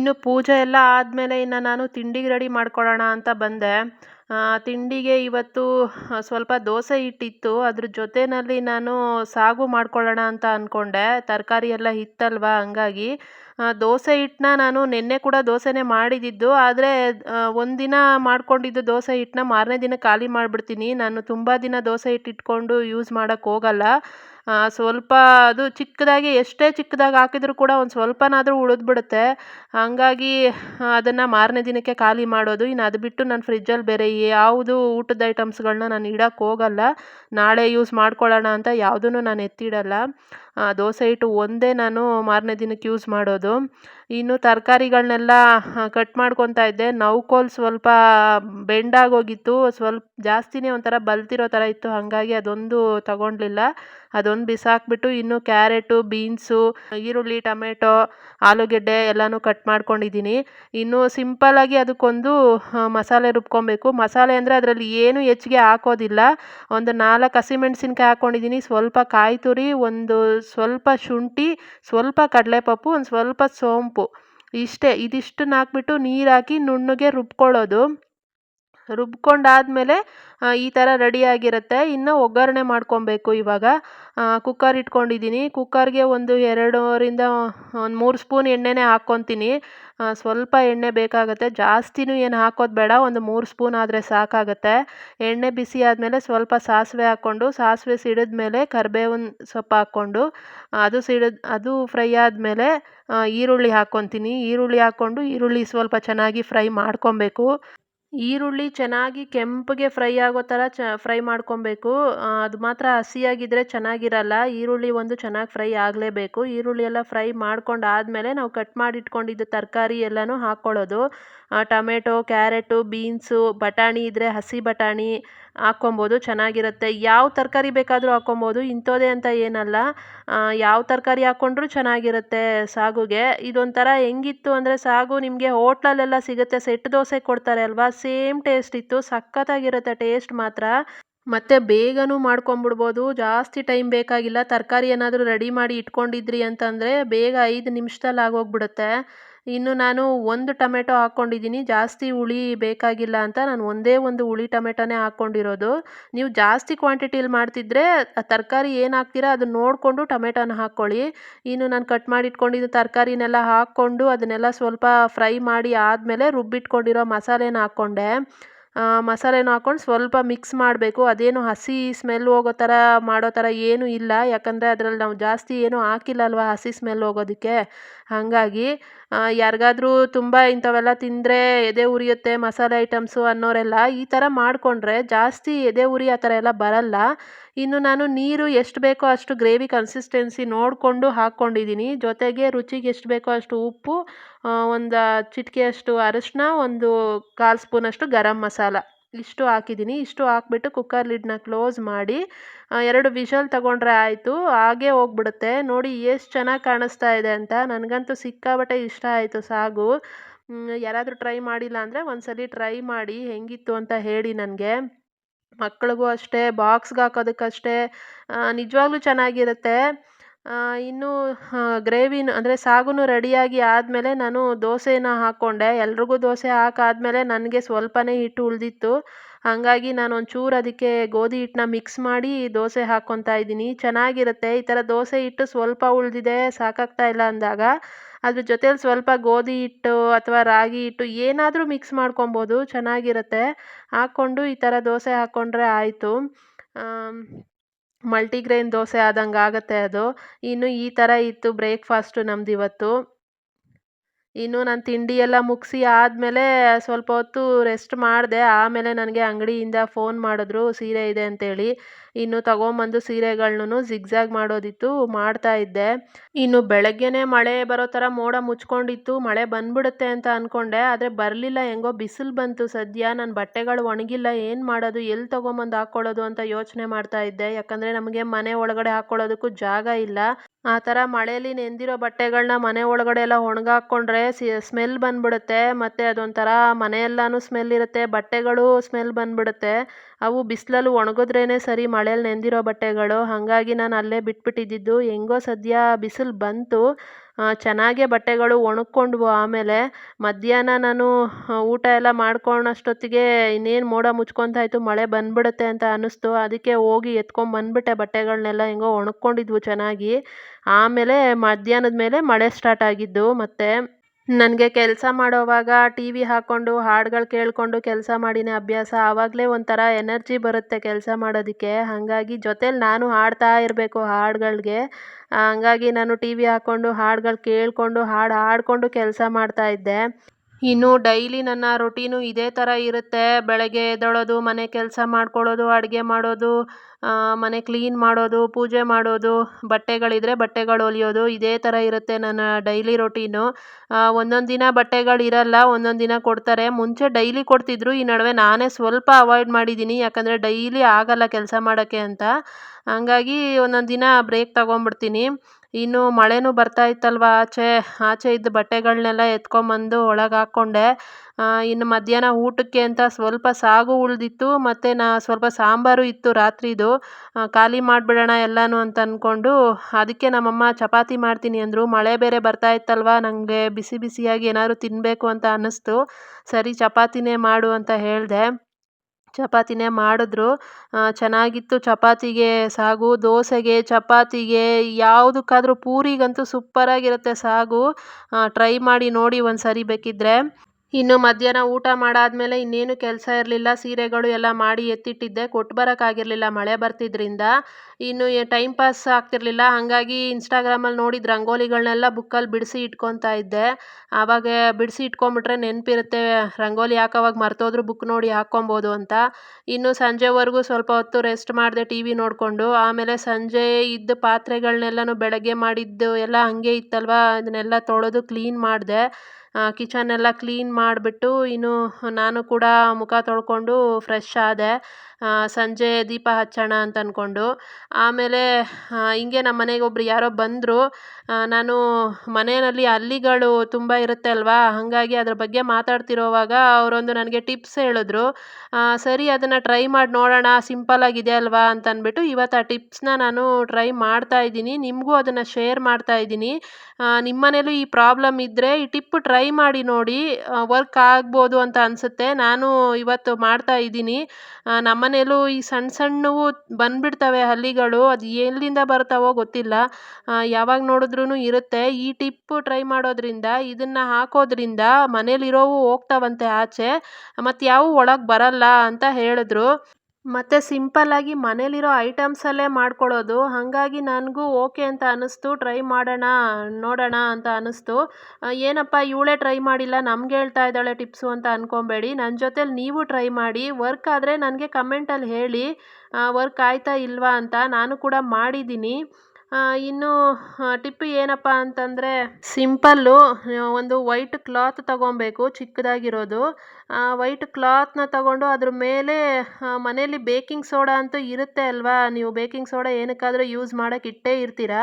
ಇದು ಪೂಜೆ ಎಲ್ಲ ಆದಮೇಲೆ ಇನ್ನು ನಾನು ತಿಂಡಿಗೆ ರೆಡಿ ಮಾಡ್ಕೊಳ್ಳೋಣ ಅಂತ ಬಂದೆ. ತಿಂಡಿಗೆ ಇವತ್ತು ಸ್ವಲ್ಪ ದೋಸೆ ಹಿಟ್ಟಿತ್ತು ಅದ್ರ ಜೊತೆಯಲ್ಲಿ ನಾನು ಸಾಗು ಮಾಡ್ಕೊಳ್ಳೋಣ ಅಂತ ಅಂದ್ಕೊಂಡೆ ತರಕಾರಿ ಎಲ್ಲ ಇತ್ತಲ್ವಾ ಹಂಗಾಗಿ. ದೋಸೆ ಹಿಟ್ಟನ್ನ ನಾನು ನಿನ್ನೆ ಕೂಡ ದೋಸೆನೇ ಮಾಡಿದ್ದು ಆದರೆ ಒಂದಿನ ಮಾಡ್ಕೊಂಡಿದ್ದು ದೋಸೆ ಹಿಟ್ಟನ್ನ ಮಾರನೇ ದಿನ ಖಾಲಿ ಮಾಡಿಬಿಡ್ತೀನಿ. ನಾನು ತುಂಬ ದಿನ ದೋಸೆ ಹಿಟ್ಟು ಇಟ್ಕೊಂಡು ಯೂಸ್ ಮಾಡೋಕ್ಕೆ ಹೋಗಲ್ಲ. ಆ, ಸ್ವಲ್ಪ ಅದು ಚಿಕ್ಕದಾಗಿ, ಎಷ್ಟೇ ಚಿಕ್ಕದಾಗಿ ಹಾಕಿದರೂ ಕೂಡ ಒಂದು ಸ್ವಲ್ಪನಾದರೂ ಉಳಿದ್ಬಿಡುತ್ತೆ. ಹಂಗಾಗಿ ಅದನ್ನು ಮಾರನೇ ದಿನಕ್ಕೆ ಖಾಲಿ ಮಾಡೋದು. ಇನ್ನು ಅದು ಬಿಟ್ಟು ನಾನು ಫ್ರಿಜ್ಜಲ್ಲಿ ಬೇರೆ ಯಾವುದು ಊಟದ ಐಟಮ್ಸ್ಗಳನ್ನ ನಾನು ಇಡೋಕ್ಕೆ ಹೋಗಲ್ಲ. ನಾಳೆ ಯೂಸ್ ಮಾಡ್ಕೊಳ್ಳೋಣ ಅಂತ ಯಾವುದನ್ನು ನಾನು ಎತ್ತಿಡಲ್ಲ. ದೋಸೆ ಹಿಟ್ಟು ಒಂದೇ ನಾನು ಮಾರನೇ ದಿನಕ್ಕೆ ಯೂಸ್ ಮಾಡೋದು. ಇನ್ನು ತರಕಾರಿಗಳನ್ನೆಲ್ಲ ಕಟ್ ಮಾಡ್ಕೊತಾ ಇದ್ದೆ. ನೌಕೋಲ್ ಸ್ವಲ್ಪ ಬೆಂಡಾಗೋಗಿತ್ತು. ಸ್ವಲ್ಪ ಜಾಸ್ತಿನೇ ಒಂಥರ ಬಲ್ತಿರೋ ಥರ ಇತ್ತು. ಹಾಗಾಗಿ ಅದೊಂದು ತಗೊಳ್ಲಿಲ್ಲ ಅದೊಂದು ಬಿಸಾಕ್ಬಿಟ್ಟು ಇನ್ನು ಕ್ಯಾರೆಟು, ಬೀನ್ಸು, ಈರುಳ್ಳಿ, ಟೊಮೆಟೊ, ಆಲೂಗೆಡ್ಡೆ ಎಲ್ಲನೂ ಕಟ್ ಮಾಡ್ಕೊಂಡಿದ್ದೀನಿ. ಇನ್ನು ಸಿಂಪಲ್ಲಾಗಿ ಅದಕ್ಕೊಂದು ಮಸಾಲೆ ರುಬ್ಕೊಬೇಕು. ಮಸಾಲೆ ಅಂದರೆ ಅದರಲ್ಲಿ ಏನು ಹೆಚ್ಚಿಗೆ ಹಾಕೋದಿಲ್ಲ. ಒಂದು ನಾಲ್ಕು ಹಸಿಮೆಣ್ಸಿನ್ಕಾಯಿ ಹಾಕ್ಕೊಂಡಿದ್ದೀನಿ ಸ್ವಲ್ಪ ಕಾಯಿ ತುರಿ, ಒಂದು ಸ್ವಲ್ಪ ಶುಂಠಿ, ಸ್ವಲ್ಪ ಕಡಲೆಪಪ್ಪು, ಒಂದು ಸ್ವಲ್ಪ ಸೋಂಪು. ಇಷ್ಟೇ, ಇದಿಷ್ಟನ್ನ ಹಾಕ್ಬಿಟ್ಟು ನೀರು ಹಾಕಿ ನುಣ್ಣಗೆ ರುಬ್ಕೊಳ್ಳೋದು. ರುಬ್ಕೊಂಡಾದಮೇಲೆ ಈ ಥರ ರೆಡಿಯಾಗಿರುತ್ತೆ. ಇನ್ನು ಒಗ್ಗರಣೆ ಮಾಡ್ಕೊಬೇಕು ಇವಾಗ. ಕುಕ್ಕರ್ ಇಟ್ಕೊಂಡಿದ್ದೀನಿ ಕುಕ್ಕರ್ಗೆ ಒಂದು ಎರಡರಿಂದ ಒಂದು ಮೂರು ಸ್ಪೂನ್ ಎಣ್ಣೆನೇ ಹಾಕ್ಕೊತೀನಿ. ಸ್ವಲ್ಪ ಎಣ್ಣೆ ಬೇಕಾಗುತ್ತೆ. ಜಾಸ್ತಿನೂ ಏನು ಹಾಕೋದು ಬೇಡ, ಒಂದು ಮೂರು ಸ್ಪೂನ್ ಆದರೆ ಸಾಕಾಗುತ್ತೆ. ಎಣ್ಣೆ ಬಿಸಿ ಆದಮೇಲೆ ಸ್ವಲ್ಪ ಸಾಸಿವೆ ಹಾಕ್ಕೊಂಡು, ಸಾಸಿವೆ ಸಿಡಿದ್ಮೇಲೆ ಕರಿಬೇವಿನ ಸೊಪ್ಪು ಹಾಕ್ಕೊಂಡು, ಅದು ಸಿಡಿದ, ಅದು ಫ್ರೈ ಆದಮೇಲೆ ಈರುಳ್ಳಿ ಹಾಕ್ಕೊತೀನಿ ಈರುಳ್ಳಿ ಹಾಕ್ಕೊಂಡು ಈರುಳ್ಳಿ ಸ್ವಲ್ಪ ಚೆನ್ನಾಗಿ ಫ್ರೈ ಮಾಡ್ಕೊಬೇಕು. ಈರುಳ್ಳಿ ಚೆನ್ನಾಗಿ ಕೆಂಪಗೆ ಫ್ರೈ ಆಗೋ ಥರ ಚ, ಫ್ರೈ ಮಾಡ್ಕೊಬೇಕು. ಅದು ಮಾತ್ರ ಹಸಿಯಾಗಿದ್ದರೆ ಚೆನ್ನಾಗಿರಲ್ಲ. ಈರುಳ್ಳಿ ಒಂದು ಚೆನ್ನಾಗಿ ಫ್ರೈ ಆಗಲೇಬೇಕು. ಈರುಳ್ಳಿ ಎಲ್ಲ ಫ್ರೈ ಮಾಡ್ಕೊಂಡು ಆದಮೇಲೆ ನಾವು ಕಟ್ ಮಾಡಿ ಇಟ್ಕೊಂಡಿದ್ದು ತರಕಾರಿ ಎಲ್ಲನೂ ಹಾಕ್ಕೊಳ್ಳೋದು. ಟೊಮೆಟೊ, ಕ್ಯಾರೆಟು, ಬೀನ್ಸು, ಬಟಾಣಿ ಇದ್ದರೆ ಹಸಿ ಬಟಾಣಿ ಹಾಕ್ಕೊಬೋದು, ಚೆನ್ನಾಗಿರುತ್ತೆ. ಯಾವ ತರಕಾರಿ ಬೇಕಾದರೂ ಹಾಕ್ಕೊಬೋದು, ಇಂಥದ್ದೇ ಅಂತ ಏನಲ್ಲ. ಯಾವ ತರಕಾರಿ ಹಾಕ್ಕೊಂಡ್ರೂ ಚೆನ್ನಾಗಿರುತ್ತೆ ಸಾಗುಗೆ. ಇದೊಂಥರ ಹೆಂಗಿತ್ತು ಅಂದರೆ ಸಾಗು ನಿಮಗೆ ಹೋಟ್ಲಲ್ಲೆಲ್ಲ ಸಿಗುತ್ತೆ, ಸೆಟ್ ದೋಸೆ ಕೊಡ್ತಾರೆ ಅಲ್ವಾ? ಸೇಮ್ ಟೇಸ್ಟ್ ಇತ್ತು, ಸಖತ್ತಾಗಿರುತ್ತೆ ಟೇಸ್ಟ್ ಮಾತ್ರ. ಮತ್ತು ಬೇಗನೂ ಮಾಡ್ಕೊಂಬಿಡ್ಬೋದು, ಜಾಸ್ತಿ ಟೈಮ್ ಬೇಕಾಗಿಲ್ಲ. ತರಕಾರಿ ಏನಾದರೂ ರೆಡಿ ಮಾಡಿ ಇಟ್ಕೊಂಡಿದ್ರಿ ಅಂತಂದರೆ ಬೇಗ ಐದು ನಿಮಿಷದಲ್ಲಿ ಆಗೋಗ್ಬಿಡುತ್ತೆ. ಇನ್ನು ನಾನು ಒಂದು ಟೊಮೆಟೊ ಹಾಕ್ಕೊಂಡಿದ್ದೀನಿ. ಜಾಸ್ತಿ ಹುಳಿ ಬೇಕಾಗಿಲ್ಲ ಅಂತ. ನಾನು ಒಂದೇ ಒಂದು ಹುಳಿ ಟೊಮೆಟೊನೇ ಹಾಕ್ಕೊಂಡಿರೋದು. ನೀವು ಜಾಸ್ತಿ ಕ್ವಾಂಟಿಟಿಲಿ ಮಾಡ್ತಿದ್ರೆ ತರಕಾರಿ ಏನು ಹಾಕ್ತೀರ ಅದನ್ನ ನೋಡಿಕೊಂಡು ಟೊಮೆಟೊನ ಹಾಕ್ಕೊಳ್ಳಿ. ಇನ್ನು ನಾನು ಕಟ್ ಮಾಡಿ ಇಟ್ಕೊಂಡಿದ್ದು ತರಕಾರಿನೆಲ್ಲ ಹಾಕ್ಕೊಂಡು ಅದನ್ನೆಲ್ಲ ಸ್ವಲ್ಪ ಫ್ರೈ ಮಾಡಿ ಆದಮೇಲೆ ರುಬ್ಬಿಟ್ಕೊಂಡಿರೋ ಮಸಾಲೆನ ಹಾಕ್ಕೊಂಡೆ. ಮಸಾಲೆನೂ ಹಾಕ್ಕೊಂಡು ಸ್ವಲ್ಪ ಮಿಕ್ಸ್ ಮಾಡಬೇಕು. ಅದೇನು ಹಸಿ ಸ್ಮೆಲ್ ಹೋಗೋ ಥರ ಮಾಡೋ ಥರ ಏನೂ ಇಲ್ಲ. ಯಾಕಂದರೆ ಅದರಲ್ಲಿ ನಾವು ಜಾಸ್ತಿ ಏನೂ ಹಾಕಿಲ್ಲ ಅಲ್ವಾ ಹಸಿ ಸ್ಮೆಲ್ ಹೋಗೋದಕ್ಕೆ. ಹಾಗಾಗಿ ಯಾರಿಗಾದ್ರೂ ತುಂಬ ಇಂಥವೆಲ್ಲ ತಿಂದರೆ ಎದೆ ಉರಿಯುತ್ತೆ, ಮಸಾಲೆ ಐಟಮ್ಸು ಅನ್ನೋರೆಲ್ಲ ಈ ಥರ ಮಾಡಿಕೊಂಡ್ರೆ ಜಾಸ್ತಿ ಎದೆ ಉರಿ ಆ ಥರ ಎಲ್ಲ ಬರಲ್ಲ. ಇನ್ನು ನಾನು ನೀರು ಎಷ್ಟು ಬೇಕೋ ಅಷ್ಟು ಗ್ರೇವಿ ಕನ್ಸಿಸ್ಟೆನ್ಸಿ ನೋಡಿಕೊಂಡು ಹಾಕ್ಕೊಂಡಿದ್ದೀನಿ. ಜೊತೆಗೆ ರುಚಿಗೆ ಎಷ್ಟು ಬೇಕೋ ಅಷ್ಟು ಉಪ್ಪು ಒಂದು ಚಿಟಿಕೆಯಷ್ಟು ಅರಿಶಿನ ಒಂದು ಕಾಲು ಸ್ಪೂನಷ್ಟು ಗರಂ ಮಸಾಲ. ಇಷ್ಟು ಹಾಕಿದ್ದೀನಿ. ಇಷ್ಟು ಹಾಕ್ಬಿಟ್ಟು ಕುಕ್ಕರ್ ಲಿಡ್ನ ಕ್ಲೋಸ್ ಮಾಡಿ ಎರಡು ವಿಷಲ್ ತಗೊಂಡ್ರೆ ಆಯಿತು. ಹಾಗೇ ಹೋಗ್ಬಿಡುತ್ತೆ. ನೋಡಿ, ಎಷ್ಟು ಚೆನ್ನಾಗಿ ಕಾಣಿಸ್ತಾ ಇದೆ ಅಂತ. ನನಗಂತೂ ಸಿಕ್ಕಾಬಟ್ಟೆ ಇಷ್ಟ ಆಯಿತು ಸಾಗು. ಯಾರಾದರೂ ಟ್ರೈ ಮಾಡಿಲ್ಲ ಅಂದರೆ ಒಂದ್ಸಲಿ ಟ್ರೈ ಮಾಡಿ. ಹೆಂಗಿತ್ತು ಅಂತ ಹೇಳಿ ನನಗೆ. ಮಕ್ಳಿಗೂ ಅಷ್ಟೇ ಬಾಕ್ಸ್ಗೆ ಹಾಕೋದಕ್ಕಷ್ಟೇ ನಿಜವಾಗ್ಲೂ ಚೆನ್ನಾಗಿರುತ್ತೆ. ಇನ್ನು ಗ್ರೇವಿನ, ಅಂದರೆ ಸಾಗುನು ರೆಡಿಯಾಗಿ ಆದಮೇಲೆ ನಾನು ದೋಸೆನ ಹಾಕ್ಕೊಂಡೆ ಎಲ್ರಿಗೂ ದೋಸೆ ಹಾಕಾದ್ಮೇಲೆ ನನಗೆ ಸ್ವಲ್ಪನೇ ಹಿಟ್ಟು ಉಳಿದಿತ್ತು. ಹಾಗಾಗಿ ನಾನು ಒಂಚೂರು ಅದಕ್ಕೆ ಗೋಧಿ ಹಿಟ್ಟನ್ನ ಮಿಕ್ಸ್ ಮಾಡಿ ದೋಸೆ ಹಾಕ್ಕೊತಾ ಇದ್ದೀನಿ. ಚೆನ್ನಾಗಿರುತ್ತೆ. ಈ ಥರ ದೋಸೆ ಹಿಟ್ಟು ಸ್ವಲ್ಪ ಉಳಿದಿದೆ, ಸಾಕಾಗ್ತಾ ಇಲ್ಲ ಅಂದಾಗ ಅದ್ರ ಜೊತೇಲಿ ಸ್ವಲ್ಪ ಗೋಧಿ ಹಿಟ್ಟು ಅಥವಾ ರಾಗಿ ಹಿಟ್ಟು ಏನಾದರೂ ಮಿಕ್ಸ್ ಮಾಡ್ಕೊಬೋದು. ಚೆನ್ನಾಗಿರುತ್ತೆ. ಹಾಕ್ಕೊಂಡು ಈ ಥರ ದೋಸೆ ಹಾಕ್ಕೊಂಡ್ರೆ ಆಯಿತು. ಮಲ್ಟಿಗ್ರೇನ್ ದೋಸೆ ಆದಂಗೆ ಆಗುತ್ತೆ ಅದು. ಇನ್ನು ಈ ಥರ ಇತ್ತು ಬ್ರೇಕ್ಫಾಸ್ಟು ನಮ್ದು ಇವತ್ತು. ಇನ್ನು ನಾನು ತಿಂಡಿ ಎಲ್ಲ ಮುಗಿಸಿ ಆದಮೇಲೆ ಸ್ವಲ್ಪ ಹೊತ್ತು ರೆಸ್ಟ್ ಮಾಡಿದೆ. ಆಮೇಲೆ ನನಗೆ ಅಂಗಡಿಯಿಂದ ಫೋನ್ ಮಾಡಿದ್ರು, ಸೀರೆ ಇದೆ ಅಂತೇಳಿ. ಇನ್ನು ತಗೊಂಬಂದು ಸೀರೆಗಳನ್ನೂ ಜಿಗ್ಜ್ಯಾಗ್ ಮಾಡೋದಿತ್ತು ಮಾಡ್ತಾ ಇದ್ದೆ ಇನ್ನು ಬೆಳಗ್ಗೆನೇ ಮಳೆ ಬರೋ ಥರ ಮೋಡ ಮುಚ್ಕೊಂಡಿತ್ತು, ಮಳೆ ಬಂದ್ಬಿಡುತ್ತೆ ಅಂತ ಅಂದ್ಕೊಂಡೆ ಆದರೆ ಬರಲಿಲ್ಲ, ಹೆಂಗೋ ಬಿಸಿಲು ಬಂತು ಸದ್ಯ. ನನ್ನ ಬಟ್ಟೆಗಳು ಒಣಗಿಲ್ಲ, ಏನು ಮಾಡೋದು, ಎಲ್ಲಿ ತೊಗೊಂಬಂದು ಹಾಕ್ಕೊಳ್ಳೋದು ಅಂತ ಯೋಚನೆ ಮಾಡ್ತಾ ಇದ್ದೆ ಯಾಕಂದರೆ ನಮಗೆ ಮನೆ ಒಳಗಡೆ ಹಾಕ್ಕೊಳ್ಳೋದಕ್ಕೂ ಜಾಗ ಇಲ್ಲ. ಆ ಥರ ಮಳೆಯಲ್ಲಿ ನೆಂದಿರೋ ಬಟ್ಟೆಗಳನ್ನ ಮನೆ ಒಳಗಡೆ ಎಲ್ಲ ಒಣಗಾಕ್ಕೊಂಡ್ರೆ ಸಿ, ಸ್ಮೆಲ್ ಬಂದ್ಬಿಡುತ್ತೆ. ಮತ್ತು ಅದೊಂಥರ ಮನೆಯೆಲ್ಲನೂ ಸ್ಮೆಲ್ ಇರುತ್ತೆ, ಬಟ್ಟೆಗಳು ಸ್ಮೆಲ್ ಬಂದ್ಬಿಡುತ್ತೆ. ಅವು ಬಿಸಿಲಲ್ಲಿ ಒಣಗಿದ್ರೇ ಸರಿ ಮಳೇಲಿ ನೆಂದಿರೋ ಬಟ್ಟೆಗಳು. ಹಾಗಾಗಿ ನಾನು ಅಲ್ಲೇ ಬಿಟ್ಬಿಟ್ಟಿದ್ದಿದ್ದು. ಹೆಂಗೋ ಸದ್ಯ ಬಿಸಿಲು ಬಂತು. ಚೆನ್ನಾಗೇ ಬಟ್ಟೆಗಳು ಒಣಗ್ಕೊಂಡ್ವು ಆಮೇಲೆ. ಮಧ್ಯಾಹ್ನ ನಾನು ಊಟ ಎಲ್ಲ ಮಾಡ್ಕೊಳ್ಳೋಷ್ಟೊತ್ತಿಗೆ ಇನ್ನೇನು ಮೋಡ ಮುಚ್ಕೊತಾ ಮಳೆ ಬಂದ್ಬಿಡುತ್ತೆ ಅಂತ ಅನ್ನಿಸ್ತು. ಅದಕ್ಕೆ ಹೋಗಿ ಎತ್ಕೊಂಡು ಎತ್ಕೊಂಬಂದ್ಬಿಟ್ಟೆ ಬಟ್ಟೆಗಳನ್ನೆಲ್ಲ ಹೆಂಗೋ ಒಣಕೊಂಡಿದ್ವು ಚೆನ್ನಾಗಿ. ಆಮೇಲೆ ಮಧ್ಯಾಹ್ನದ ಮೇಲೆ ಮಳೆ ಸ್ಟಾರ್ಟ್ ಆಗಿದ್ದು. ಮತ್ತು ನನಗೆ ಕೆಲಸ ಮಾಡೋವಾಗ ಟಿ ವಿ ಹಾಕ್ಕೊಂಡು ಹಾಡುಗಳು ಕೇಳಿಕೊಂಡು ಕೆಲಸ ಮಾಡಿನೇ ಅಭ್ಯಾಸ ಆವಾಗಲೇ ಒಂಥರ ಎನರ್ಜಿ ಬರುತ್ತೆ ಕೆಲಸ ಮಾಡೋದಕ್ಕೆ. ಹಾಗಾಗಿ ಜೊತೇಲಿ ನಾನು ಹಾಡ್ತಾ ಇರಬೇಕು ಹಾಡುಗಳಿಗೆ. ಹಂಗಾಗಿ ನಾನು ಟಿ ವಿ ಹಾಕ್ಕೊಂಡು ಹಾಡುಗಳು ಕೇಳಿಕೊಂಡು, ಹಾಡು ಹಾಡಿಕೊಂಡು ಕೆಲಸ ಮಾಡ್ತಾಯಿದ್ದೆ ಇನ್ನು ಡೈಲಿ ನನ್ನ ರೊಟೀನು ಇದೇ ಥರ ಇರುತ್ತೆ. ಬೆಳಗ್ಗೆ ಎದ್ದೇಳೋದು, ಮನೆ ಕೆಲಸ ಮಾಡ್ಕೊಳ್ಳೋದು, ಅಡುಗೆ ಮಾಡೋದು ಮನೆ ಕ್ಲೀನ್ ಮಾಡೋದು, ಪೂಜೆ ಮಾಡೋದು ಬಟ್ಟೆಗಳಿದ್ದರೆ ಬಟ್ಟೆಗಳು ಹೊಲಿಯೋದು ಇದೇ ಥರ ಇರುತ್ತೆ ನನ್ನ ಡೈಲಿ ರೊಟೀನು. ಒಂದೊಂದು ದಿನ ಬಟ್ಟೆಗಳು ಇರಲ್ಲ, ಒಂದೊಂದು ದಿನ ಕೊಡ್ತಾರೆ. ಮುಂಚೆ ಡೈಲಿ ಕೊಡ್ತಿದ್ರು, ಈ ನಡುವೆ ನಾನೇ ಸ್ವಲ್ಪ ಅವಾಯ್ಡ್ ಮಾಡಿದ್ದೀನಿ, ಯಾಕಂದರೆ ಡೈಲಿ ಆಗಲ್ಲ ಕೆಲಸ ಮಾಡೋಕ್ಕೆ ಅಂತ. ಹಂಗಾಗಿ ಒಂದೊಂದು ದಿನ ಬ್ರೇಕ್ ತಗೊಂಬಿಡ್ತೀನಿ. ಇನ್ನು ಮಳೆನೂ ಬರ್ತಾ ಇತ್ತಲ್ವ? ಆಚೆ ಆಚೆ ಇದ್ದ ಬಟ್ಟೆಗಳನ್ನೆಲ್ಲ ಎತ್ಕೊಂಬಂದು ಒಳಗೆ ಹಾಕ್ಕೊಂಡೆ ಇನ್ನು ಮಧ್ಯಾಹ್ನ ಊಟಕ್ಕೆ ಅಂತ ಸ್ವಲ್ಪ ಸಾಗು ಉಳಿದಿತ್ತು, ಮತ್ತು ನಾ ಸ್ವಲ್ಪ ಸಾಂಬಾರು ಇತ್ತು ರಾತ್ರಿದು. ಖಾಲಿ ಮಾಡಿಬಿಡೋಣ ಎಲ್ಲನೂ ಅಂತ ಅಂದ್ಕೊಂಡು ಅದಕ್ಕೆ ನಮ್ಮಮ್ಮ ಚಪಾತಿ ಮಾಡ್ತೀನಿ ಅಂದರು. ಮಳೆ ಬೇರೆ ಬರ್ತಾ ಇತ್ತಲ್ವ? ನನಗೆ ಬಿಸಿ ಬಿಸಿಯಾಗಿ ಏನಾದ್ರು ತಿನ್ನಬೇಕು ಅಂತ ಅನ್ನಿಸ್ತು. ಸರಿ, ಚಪಾತಿನೇ ಮಾಡು ಅಂತ ಹೇಳಿದೆ. ಚಪಾತಿನೇ ಮಾಡಿದ್ರು. ಚೆನ್ನಾಗಿತ್ತು. ಚಪಾತಿಗೆ ಸಾಗು, ದೋಸೆಗೆ ಚಪಾತಿಗೆ ಯಾವುದಕ್ಕಾದ್ರೂ ಪೂರಿಗಂತೂ ಸೂಪರಾಗಿರುತ್ತೆ ಸಾಗು. ಟ್ರೈ ಮಾಡಿ ನೋಡಿ ಒಂದು ಸರಿ ಬೇಕಿದ್ದರೆ ಇನ್ನು ಮಧ್ಯಾಹ್ನ ಊಟ ಮಾಡಾದ್ಮೇಲೆ ಇನ್ನೇನು ಕೆಲಸ ಇರಲಿಲ್ಲ, ಸೀರೆಗಳು ಎಲ್ಲ ಮಾಡಿ ಎತ್ತಿಟ್ಟಿದ್ದೆ. ಕೊಟ್ಟು ಬರೋಕ್ಕಾಗಿರಲಿಲ್ಲ, ಮಳೆ ಬರ್ತಿದ್ದರಿಂದ ಇನ್ನು ಟೈಮ್ ಪಾಸ್ ಆಗ್ತಿರ್ಲಿಲ್ಲ. ಹಾಗಾಗಿ ಇನ್ಸ್ಟಾಗ್ರಾಮಲ್ಲಿ ನೋಡಿದ ರಂಗೋಲಿಗಳನ್ನೆಲ್ಲ ಬುಕ್ಕಲ್ಲಿ ಬಿಡಿಸಿ ಇಟ್ಕೊತಾ ಇದ್ದೆ. ಆವಾಗ ಬಿಡಿಸಿ ಇಟ್ಕೊಂಬಿಟ್ರೆ ನೆನಪಿರುತ್ತೆ, ರಂಗೋಲಿ ಹಾಕೋವಾಗ ಮರ್ತೋದ್ರೂ ಬುಕ್ ನೋಡಿ ಹಾಕ್ಕೊಬೋದು ಅಂತ. ಇನ್ನು ಸಂಜೆವರೆಗೂ ಸ್ವಲ್ಪ ಹೊತ್ತು ರೆಸ್ಟ್ ಮಾಡಿದೆ ಟಿ ವಿ ನೋಡಿಕೊಂಡು. ಆಮೇಲೆ ಸಂಜೆ ಇದ್ದ ಪಾತ್ರೆಗಳನ್ನೆಲ್ಲನೂ ಬೆಳಗ್ಗೆ ಮಾಡಿದ್ದು ಎಲ್ಲ ಹಾಗೆ ಇತ್ತಲ್ವ? ಅದನ್ನೆಲ್ಲ ತೊಳೆದು ಕ್ಲೀನ್ ಮಾಡಿದೆ. ಕಿಚನ್ ಎಲ್ಲ ಕ್ಲೀನ್ ಮಾಡಿಬಿಟ್ಟು ಇನ್ನು ನಾನು ಕೂಡ ಮುಖ ತೊಳ್ಕೊಂಡು ಫ್ರೆಶ್ ಆದೆ. ಸಂಜೆ ದೀಪ ಹಚ್ಚೋಣ ಅಂತ ಅಂದ್ಕೊಂಡು ಆಮೇಲೆ ಹಿಂಗೆ ನಮ್ಮ ಮನೆಗೆ ಒಬ್ರು ಯಾರೋ ಬಂದರು. ನಾನು ಮನೆಯಲ್ಲಿ ಹಲ್ಲಿಗಳು ತುಂಬ ಇರುತ್ತೆ ಅಲ್ವಾ? ಹಾಗಾಗಿ ಅದ್ರ ಬಗ್ಗೆ ಮಾತಾಡ್ತಿರೋವಾಗ ಅವರೊಂದು ನನಗೆ ಟಿಪ್ಸ್ ಹೇಳಿದ್ರು. ಸರಿ, ಅದನ್ನು ಟ್ರೈ ಮಾಡಿ ನೋಡೋಣ ಸಿಂಪಲ್ಲಾಗಿದೆ ಅಲ್ವಾ ಅಂತ ಅಂದ್ಬಿಟ್ಟು ಇವತ್ತು ಆ ಟಿಪ್ಸ್ನ ನಾನು ಟ್ರೈ ಮಾಡ್ತಾ ಇದ್ದೀನಿ. ನಿಮಗೂ ಅದನ್ನು ಶೇರ್ ಮಾಡ್ತಾ ಇದ್ದೀನಿ. ನಿಮ್ಮ ಮನೇಲೂ ಈ ಪ್ರಾಬ್ಲಮ್ ಇದ್ದರೆ ಈ ಟಿಪ್ ಟ್ರೈ ಮಾಡಿ ನೋಡಿ ವರ್ಕ್ ಆಗ್ಬೋದು ಅಂತ ಅನಿಸುತ್ತೆ. ನಾನು ಇವತ್ತು ಮಾಡ್ತಾ ಇದ್ದೀನಿ. ನಮ್ಮನೇಲೂ ಈ ಸಣ್ಣ ಸಣ್ಣವು ಬಂದುಬಿಡ್ತವೆ ಹಲ್ಲಿಗಳು, ಅದು ಎಲ್ಲಿಂದ ಬರ್ತಾವೋ ಗೊತ್ತಿಲ್ಲ. ಯಾವಾಗ ನೋಡಿದ್ರೂ ಇರುತ್ತೆ. ಈ ಟಿಪ್ಪು ಟ್ರೈ ಮಾಡೋದ್ರಿಂದ, ಇದನ್ನು ಹಾಕೋದ್ರಿಂದ ಮನೇಲಿರೋವು ಹೋಗ್ತಾವಂತೆ ಆಚೆ. ಮತ್ತು ಯಾವೂ ಒಳಗೆ ಬರಲ್ಲ ಅಂತ ಹೇಳಿದ್ರು. ಮತ್ತು ಸಿಂಪಲ್ಲಾಗಿ ಮನೇಲಿರೋ ಐಟಮ್ಸಲ್ಲೇ ಮಾಡ್ಕೊಳ್ಳೋದು. ಹಾಗಾಗಿ ನನಗೂ ಓಕೆ ಅಂತ ಅನ್ನಿಸ್ತು. ಟ್ರೈ ಮಾಡೋಣ, ನೋಡೋಣ ಅಂತ ಅನ್ನಿಸ್ತು. ಏನಪ್ಪ ಇವಳೇ ಟ್ರೈ ಮಾಡಿಲ್ಲ, ನಮ್ಗೆ ಹೇಳ್ತಾ ಇದ್ದಾಳೆ ಟಿಪ್ಸು ಅಂತ ಅಂದ್ಕೊಬೇಡಿ ನನ್ನ ಜೊತೇಲಿ ನೀವು ಟ್ರೈ ಮಾಡಿ. ವರ್ಕ್ ಆದರೆ ನನಗೆ ಕಮೆಂಟಲ್ಲಿ ಹೇಳಿ. ವರ್ಕ್ ಆಯ್ತಾ ಇಲ್ವಾ ಅಂತ ನಾನು ಕೂಡ ಮಾಡಿದ್ದೀನಿ. ಇನ್ನು ಟಿಪ್ ಏನಪ್ಪ ಅಂತಂದರೆ ಸಿಂಪಲ್ಲು ಒಂದು ವೈಟ್ ಕ್ಲಾತ್ ತಗೊಬೇಕು, ಚಿಕ್ಕದಾಗಿರೋದು. ವೈಟ್ ಕ್ಲಾತ್ನ ತಗೊಂಡು ಅದ್ರ ಮೇಲೆ ಮನೇಲಿ ಬೇಕಿಂಗ್ ಸೋಡಾ ಅಂತೂ ಇರುತ್ತೆ ಅಲ್ವಾ? ನೀವು ಬೇಕಿಂಗ್ ಸೋಡಾ ಏನಕ್ಕಾದರೂ ಯೂಸ್ ಮಾಡೋಕೆ ಇಟ್ಟೇ ಇರ್ತೀರ?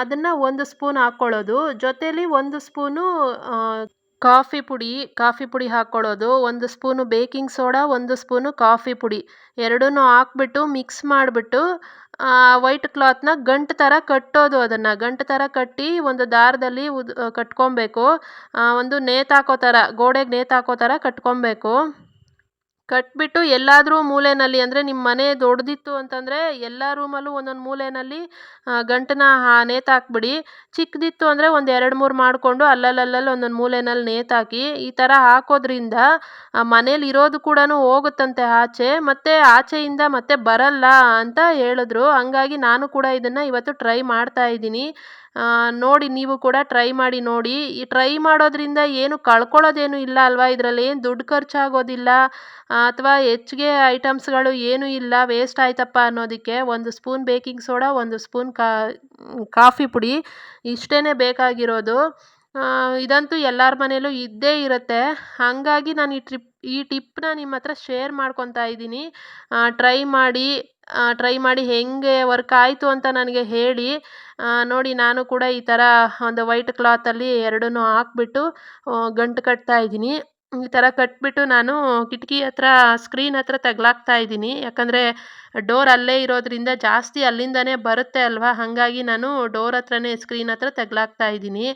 ಅದನ್ನು ಒಂದು ಸ್ಪೂನ್ ಹಾಕ್ಕೊಳ್ಳೋದು. ಜೊತೇಲಿ ಒಂದು ಸ್ಪೂನು ಕಾಫಿ ಪುಡಿ ಕಾಫಿ ಪುಡಿ ಹಾಕ್ಕೊಳ್ಳೋದು. ಒಂದು ಸ್ಪೂನು ಬೇಕಿಂಗ್ ಸೋಡಾ, ಒಂದು ಸ್ಪೂನು ಕಾಫಿ ಪುಡಿ. ಎರಡನ್ನೂ ಹಾಕ್ಬಿಟ್ಟು, ಮಿಕ್ಸ್ ಮಾಡಿಬಿಟ್ಟು ವೈಟ್ ಕ್ಲಾತ್ನ ಗಂಟು ಥರ ಕಟ್ಟೋದು ಅದನ್ನು. ಗಂಟು ಥರ ಕಟ್ಟಿ ಒಂದು ದಾರದಲ್ಲಿ ಉದ್ ಕಟ್ಕೊಬೇಕು. ಒಂದು ನೇತಾಕೋ ಥರ ಗೋಡೆಗೆ ನೇತಾಕೋ ಥರ ಕಟ್ಕೊಬೇಕು. ಕಟ್ಬಿಟ್ಟು ಎಲ್ಲಾದರೂ ಮೂಲೆಯಲ್ಲಿ ಅಂದರೆ ನಿಮ್ಮ ಮನೆ ದೊಡ್ಡದಿತ್ತು ಅಂತಂದರೆ ಎಲ್ಲ ರೂಮಲ್ಲೂ ಒಂದೊಂದು ಮೂಲೆಯಲ್ಲಿ ಗಂಟನ್ನ ನೇತಾಕ್ಬಿಡಿ. ಚಿಕ್ಕದಿತ್ತು ಅಂದರೆ ಒಂದು ಎರಡು ಮೂರು ಮಾಡಿಕೊಂಡು ಅಲ್ಲಲ್ಲಲ್ಲಿ ಒಂದೊಂದು ಮೂಲೆಯಲ್ಲಿ ನೇತಾಕಿ, ಈ ಥರ ಹಾಕೋದ್ರಿಂದ ಮನೇಲಿ ಇರೋದು ಕೂಡ ಹೋಗುತ್ತಂತೆ ಆಚೆ, ಮತ್ತು ಆಚೆಯಿಂದ ಮತ್ತೆ ಬರಲ್ಲ ಅಂತ ಹೇಳಿದ್ರು. ಹಂಗಾಗಿ ನಾನು ಕೂಡ ಇದನ್ನು ಇವತ್ತು ಟ್ರೈ ಮಾಡ್ತಾ ಇದ್ದೀನಿ. ನೋಡಿ ನೀವು ಕೂಡ ಟ್ರೈ ಮಾಡಿ ನೋಡಿ. ಈ ಟ್ರೈ ಮಾಡೋದರಿಂದ ಏನು ಕಳ್ಕೊಳ್ಳೋದೇನು ಇಲ್ಲ ಅಲ್ವಾ? ಇದರಲ್ಲಿ ಏನು ದುಡ್ಡು ಖರ್ಚಾಗೋದಿಲ್ಲ ಅಥವಾ ಹೆಚ್ಚಿಗೆ ಐಟಮ್ಸ್ಗಳು ಏನೂ ಇಲ್ಲ ವೇಸ್ಟ್ ಆಯ್ತಪ್ಪ ಅನ್ನೋದಕ್ಕೆ ಒಂದು ಸ್ಪೂನ್ ಬೇಕಿಂಗ್ ಸೋಡಾ ಒಂದು ಸ್ಪೂನ್ ಕಾಫಿ ಪುಡಿ ಇಷ್ಟೇ ಬೇಕಾಗಿರೋದು. ಇದಂತೂ ಎಲ್ಲರ ಮನೇಲೂ ಇದ್ದೇ ಇರುತ್ತೆ. ಹಾಗಾಗಿ ನಾನು ಈ ಟ್ರಿಪ್ ಈ ಟಿಪ್ಪನ್ನ ನಿಮ್ಮ ಹತ್ರ ಶೇರ್ ಮಾಡ್ಕೊತಾ ಇದ್ದೀನಿ. ಟ್ರೈ ಮಾಡಿ. ಟ್ರೈ ಮಾಡಿ ಹೇಗೆ ವರ್ಕ್ ಆಯಿತು ಅಂತ ನನಗೆ ಹೇಳಿ ನೋಡಿ ನಾನು ಕೂಡ ಈ ಥರ ಒಂದು ವೈಟ್ ಕ್ಲಾತಲ್ಲಿ ಎರಡನ್ನೂ ಹಾಕ್ಬಿಟ್ಟು ಗಂಟು ಕಟ್ತಾ ಇದ್ದೀನಿ. ಈ ಥರ ಕಟ್ಬಿಟ್ಟು ನಾನು ಕಿಟಕಿ ಹತ್ರ ಸ್ಕ್ರೀನ್ ಹತ್ರ ತಗ್ಲಾಕ್ತಾ ಇದ್ದೀನಿ. ಯಾಕಂದರೆ ಡೋರ್ ಅಲ್ಲೇ ಇರೋದ್ರಿಂದ ಜಾಸ್ತಿ ಅಲ್ಲಿಂದನೇ ಬರುತ್ತೆ ಅಲ್ವಾ? ಹಾಗಾಗಿ ನಾನು ಡೋರ್ ಹತ್ರನೇ ಸ್ಕ್ರೀನ್ ಹತ್ರ ತಗ್ಲಾಕ್ತಾ ಇದ್ದೀನಿ.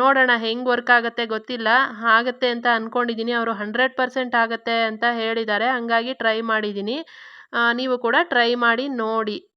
ನೋಡೋಣ ಹೆಂಗೆ ವರ್ಕ್ ಆಗುತ್ತೆ ಗೊತ್ತಿಲ್ಲ. ಆಗುತ್ತೆ ಅಂತ ಅಂದ್ಕೊಂಡಿದ್ದೀನಿ ಅವರು ಹಂಡ್ರೆಡ್ ಪರ್ಸೆಂಟ್ ಆಗುತ್ತೆ ಅಂತ ಹೇಳಿದ್ದಾರೆ. ಹಾಗಾಗಿ ಟ್ರೈ ಮಾಡಿದ್ದೀನಿ. ನೀವು ಕೂಡ ಟ್ರೈ ಮಾಡಿ ನೋಡಿ.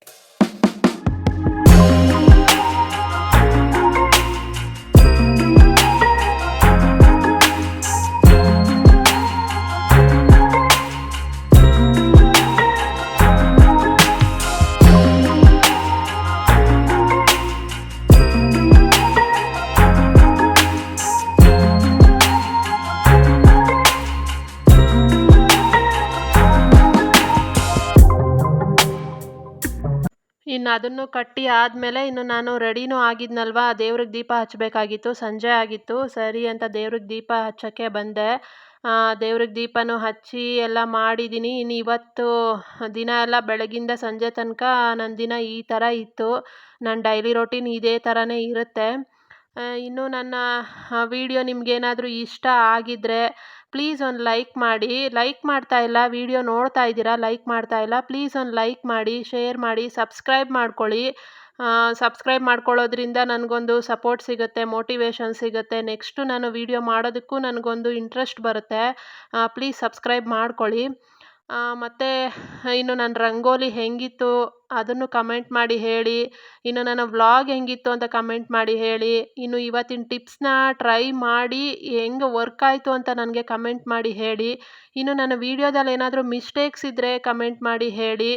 ಇನ್ನು ಅದನ್ನು ಕಟ್ಟಿ ಆದಮೇಲೆ ಇನ್ನು ನಾನು ರೆಡಿನೂ ಆಗಿದ್ನಲ್ವಾ? ದೇವ್ರಿಗೆ ದೀಪ ಹಚ್ಚಬೇಕಾಗಿತ್ತು, ಸಂಜೆ ಆಗಿತ್ತು. ಸರಿ ಅಂತ ದೇವ್ರಿಗೆ ದೀಪ ಹಚ್ಚೋಕ್ಕೆ ಬಂದೆ. ದೇವ್ರಿಗೆ ದೀಪನೂ ಹಚ್ಚಿ ಎಲ್ಲ ಮಾಡಿದ್ದೀನಿ. ಇನ್ನು ಇವತ್ತು ದಿನ ಎಲ್ಲ ಬೆಳಗಿಂದ ಸಂಜೆ ತನಕ ನನ್ನ ದಿನ ಈ ಥರ ಇತ್ತು. ನನ್ನ ಡೈಲಿ ರೊಟೀನ್ ಇದೇ ಥರನೇ ಇರುತ್ತೆ. ಇನ್ನು ನನ್ನ ವಿಡಿಯೋ ನಿಮ್ಗೇನಾದರೂ ಇಷ್ಟ ಆಗಿದ್ದರೆ ಪ್ಲೀಸ್ ಒಂದು ಲೈಕ್ ಮಾಡಿ. ಲೈಕ್ ಮಾಡ್ತಾ ಇಲ್ಲ ವಿಡಿಯೋ ನೋಡ್ತಾ ಇದ್ದೀರಾ ಲೈಕ್ ಮಾಡ್ತಾ ಇಲ್ಲ ಪ್ಲೀಸ್ ಒಂದು ಲೈಕ್ ಮಾಡಿ ಶೇರ್ ಮಾಡಿ ಸಬ್ಸ್ಕ್ರೈಬ್ ಮಾಡ್ಕೊಳ್ಳಿ. ಸಬ್ಸ್ಕ್ರೈಬ್ ಮಾಡ್ಕೊಳ್ಳೋದ್ರಿಂದ ನನಗೊಂದು ಸಪೋರ್ಟ್ ಸಿಗುತ್ತೆ ಮೋಟಿವೇಶನ್ ಸಿಗುತ್ತೆ. ನೆಕ್ಸ್ಟು ನಾನು ವಿಡಿಯೋ ಮಾಡೋದಕ್ಕೂ ನನಗೊಂದು ಇಂಟ್ರೆಸ್ಟ್ ಬರುತ್ತೆ. ಪ್ಲೀಸ್ ಸಬ್ಸ್ಕ್ರೈಬ್ ಮಾಡ್ಕೊಳ್ಳಿ. ಮತ್ತು, ಇನ್ನು ನನ್ನ ರಂಗೋಲಿ ಹೇಗಿತ್ತು ಅದನ್ನು ಕಮೆಂಟ್ ಮಾಡಿ ಹೇಳಿ. ಇನ್ನು ನನ್ನ ವ್ಲಾಗ್ ಹೆಂಗಿತ್ತು ಅಂತ ಕಮೆಂಟ್ ಮಾಡಿ ಹೇಳಿ. ಇನ್ನು ಇವತ್ತಿನ ಟಿಪ್ಸ್ನ ಟ್ರೈ ಮಾಡಿ ಹೆಂಗೆ ವರ್ಕ್ ಆಯಿತು ಅಂತ ನನಗೆ ಕಮೆಂಟ್ ಮಾಡಿ ಹೇಳಿ. ಇನ್ನು ನನ್ನ ವೀಡಿಯೋದಲ್ಲಿ ಏನಾದರೂ ಮಿಸ್ಟೇಕ್ಸ್ ಇದ್ದರೆ ಕಮೆಂಟ್ ಮಾಡಿ ಹೇಳಿ.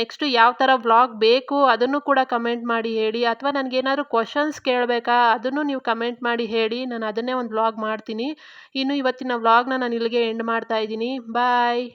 ನೆಕ್ಸ್ಟು ಯಾವ ಥರ ವ್ಲಾಗ್ ಬೇಕು ಅದನ್ನು ಕೂಡ ಕಮೆಂಟ್ ಮಾಡಿ ಹೇಳಿ. ಅಥವಾ ನನಗೇನಾದ್ರೂ ಕ್ವಶನ್ಸ್ ಕೇಳಬೇಕಾ ಅದನ್ನು ನೀವು ಕಮೆಂಟ್ ಮಾಡಿ ಹೇಳಿ. ನಾನು ಅದನ್ನೇ ಒಂದು ವ್ಲಾಗ್ ಮಾಡ್ತೀನಿ. ಇನ್ನು ಇವತ್ತಿನ ವ್ಲಾಗ್ನ ನಾನು ಇಲ್ಲಿಗೆ ಎಂಡ್ ಮಾಡ್ತಾ ಇದ್ದೀನಿ. ಬಾಯ್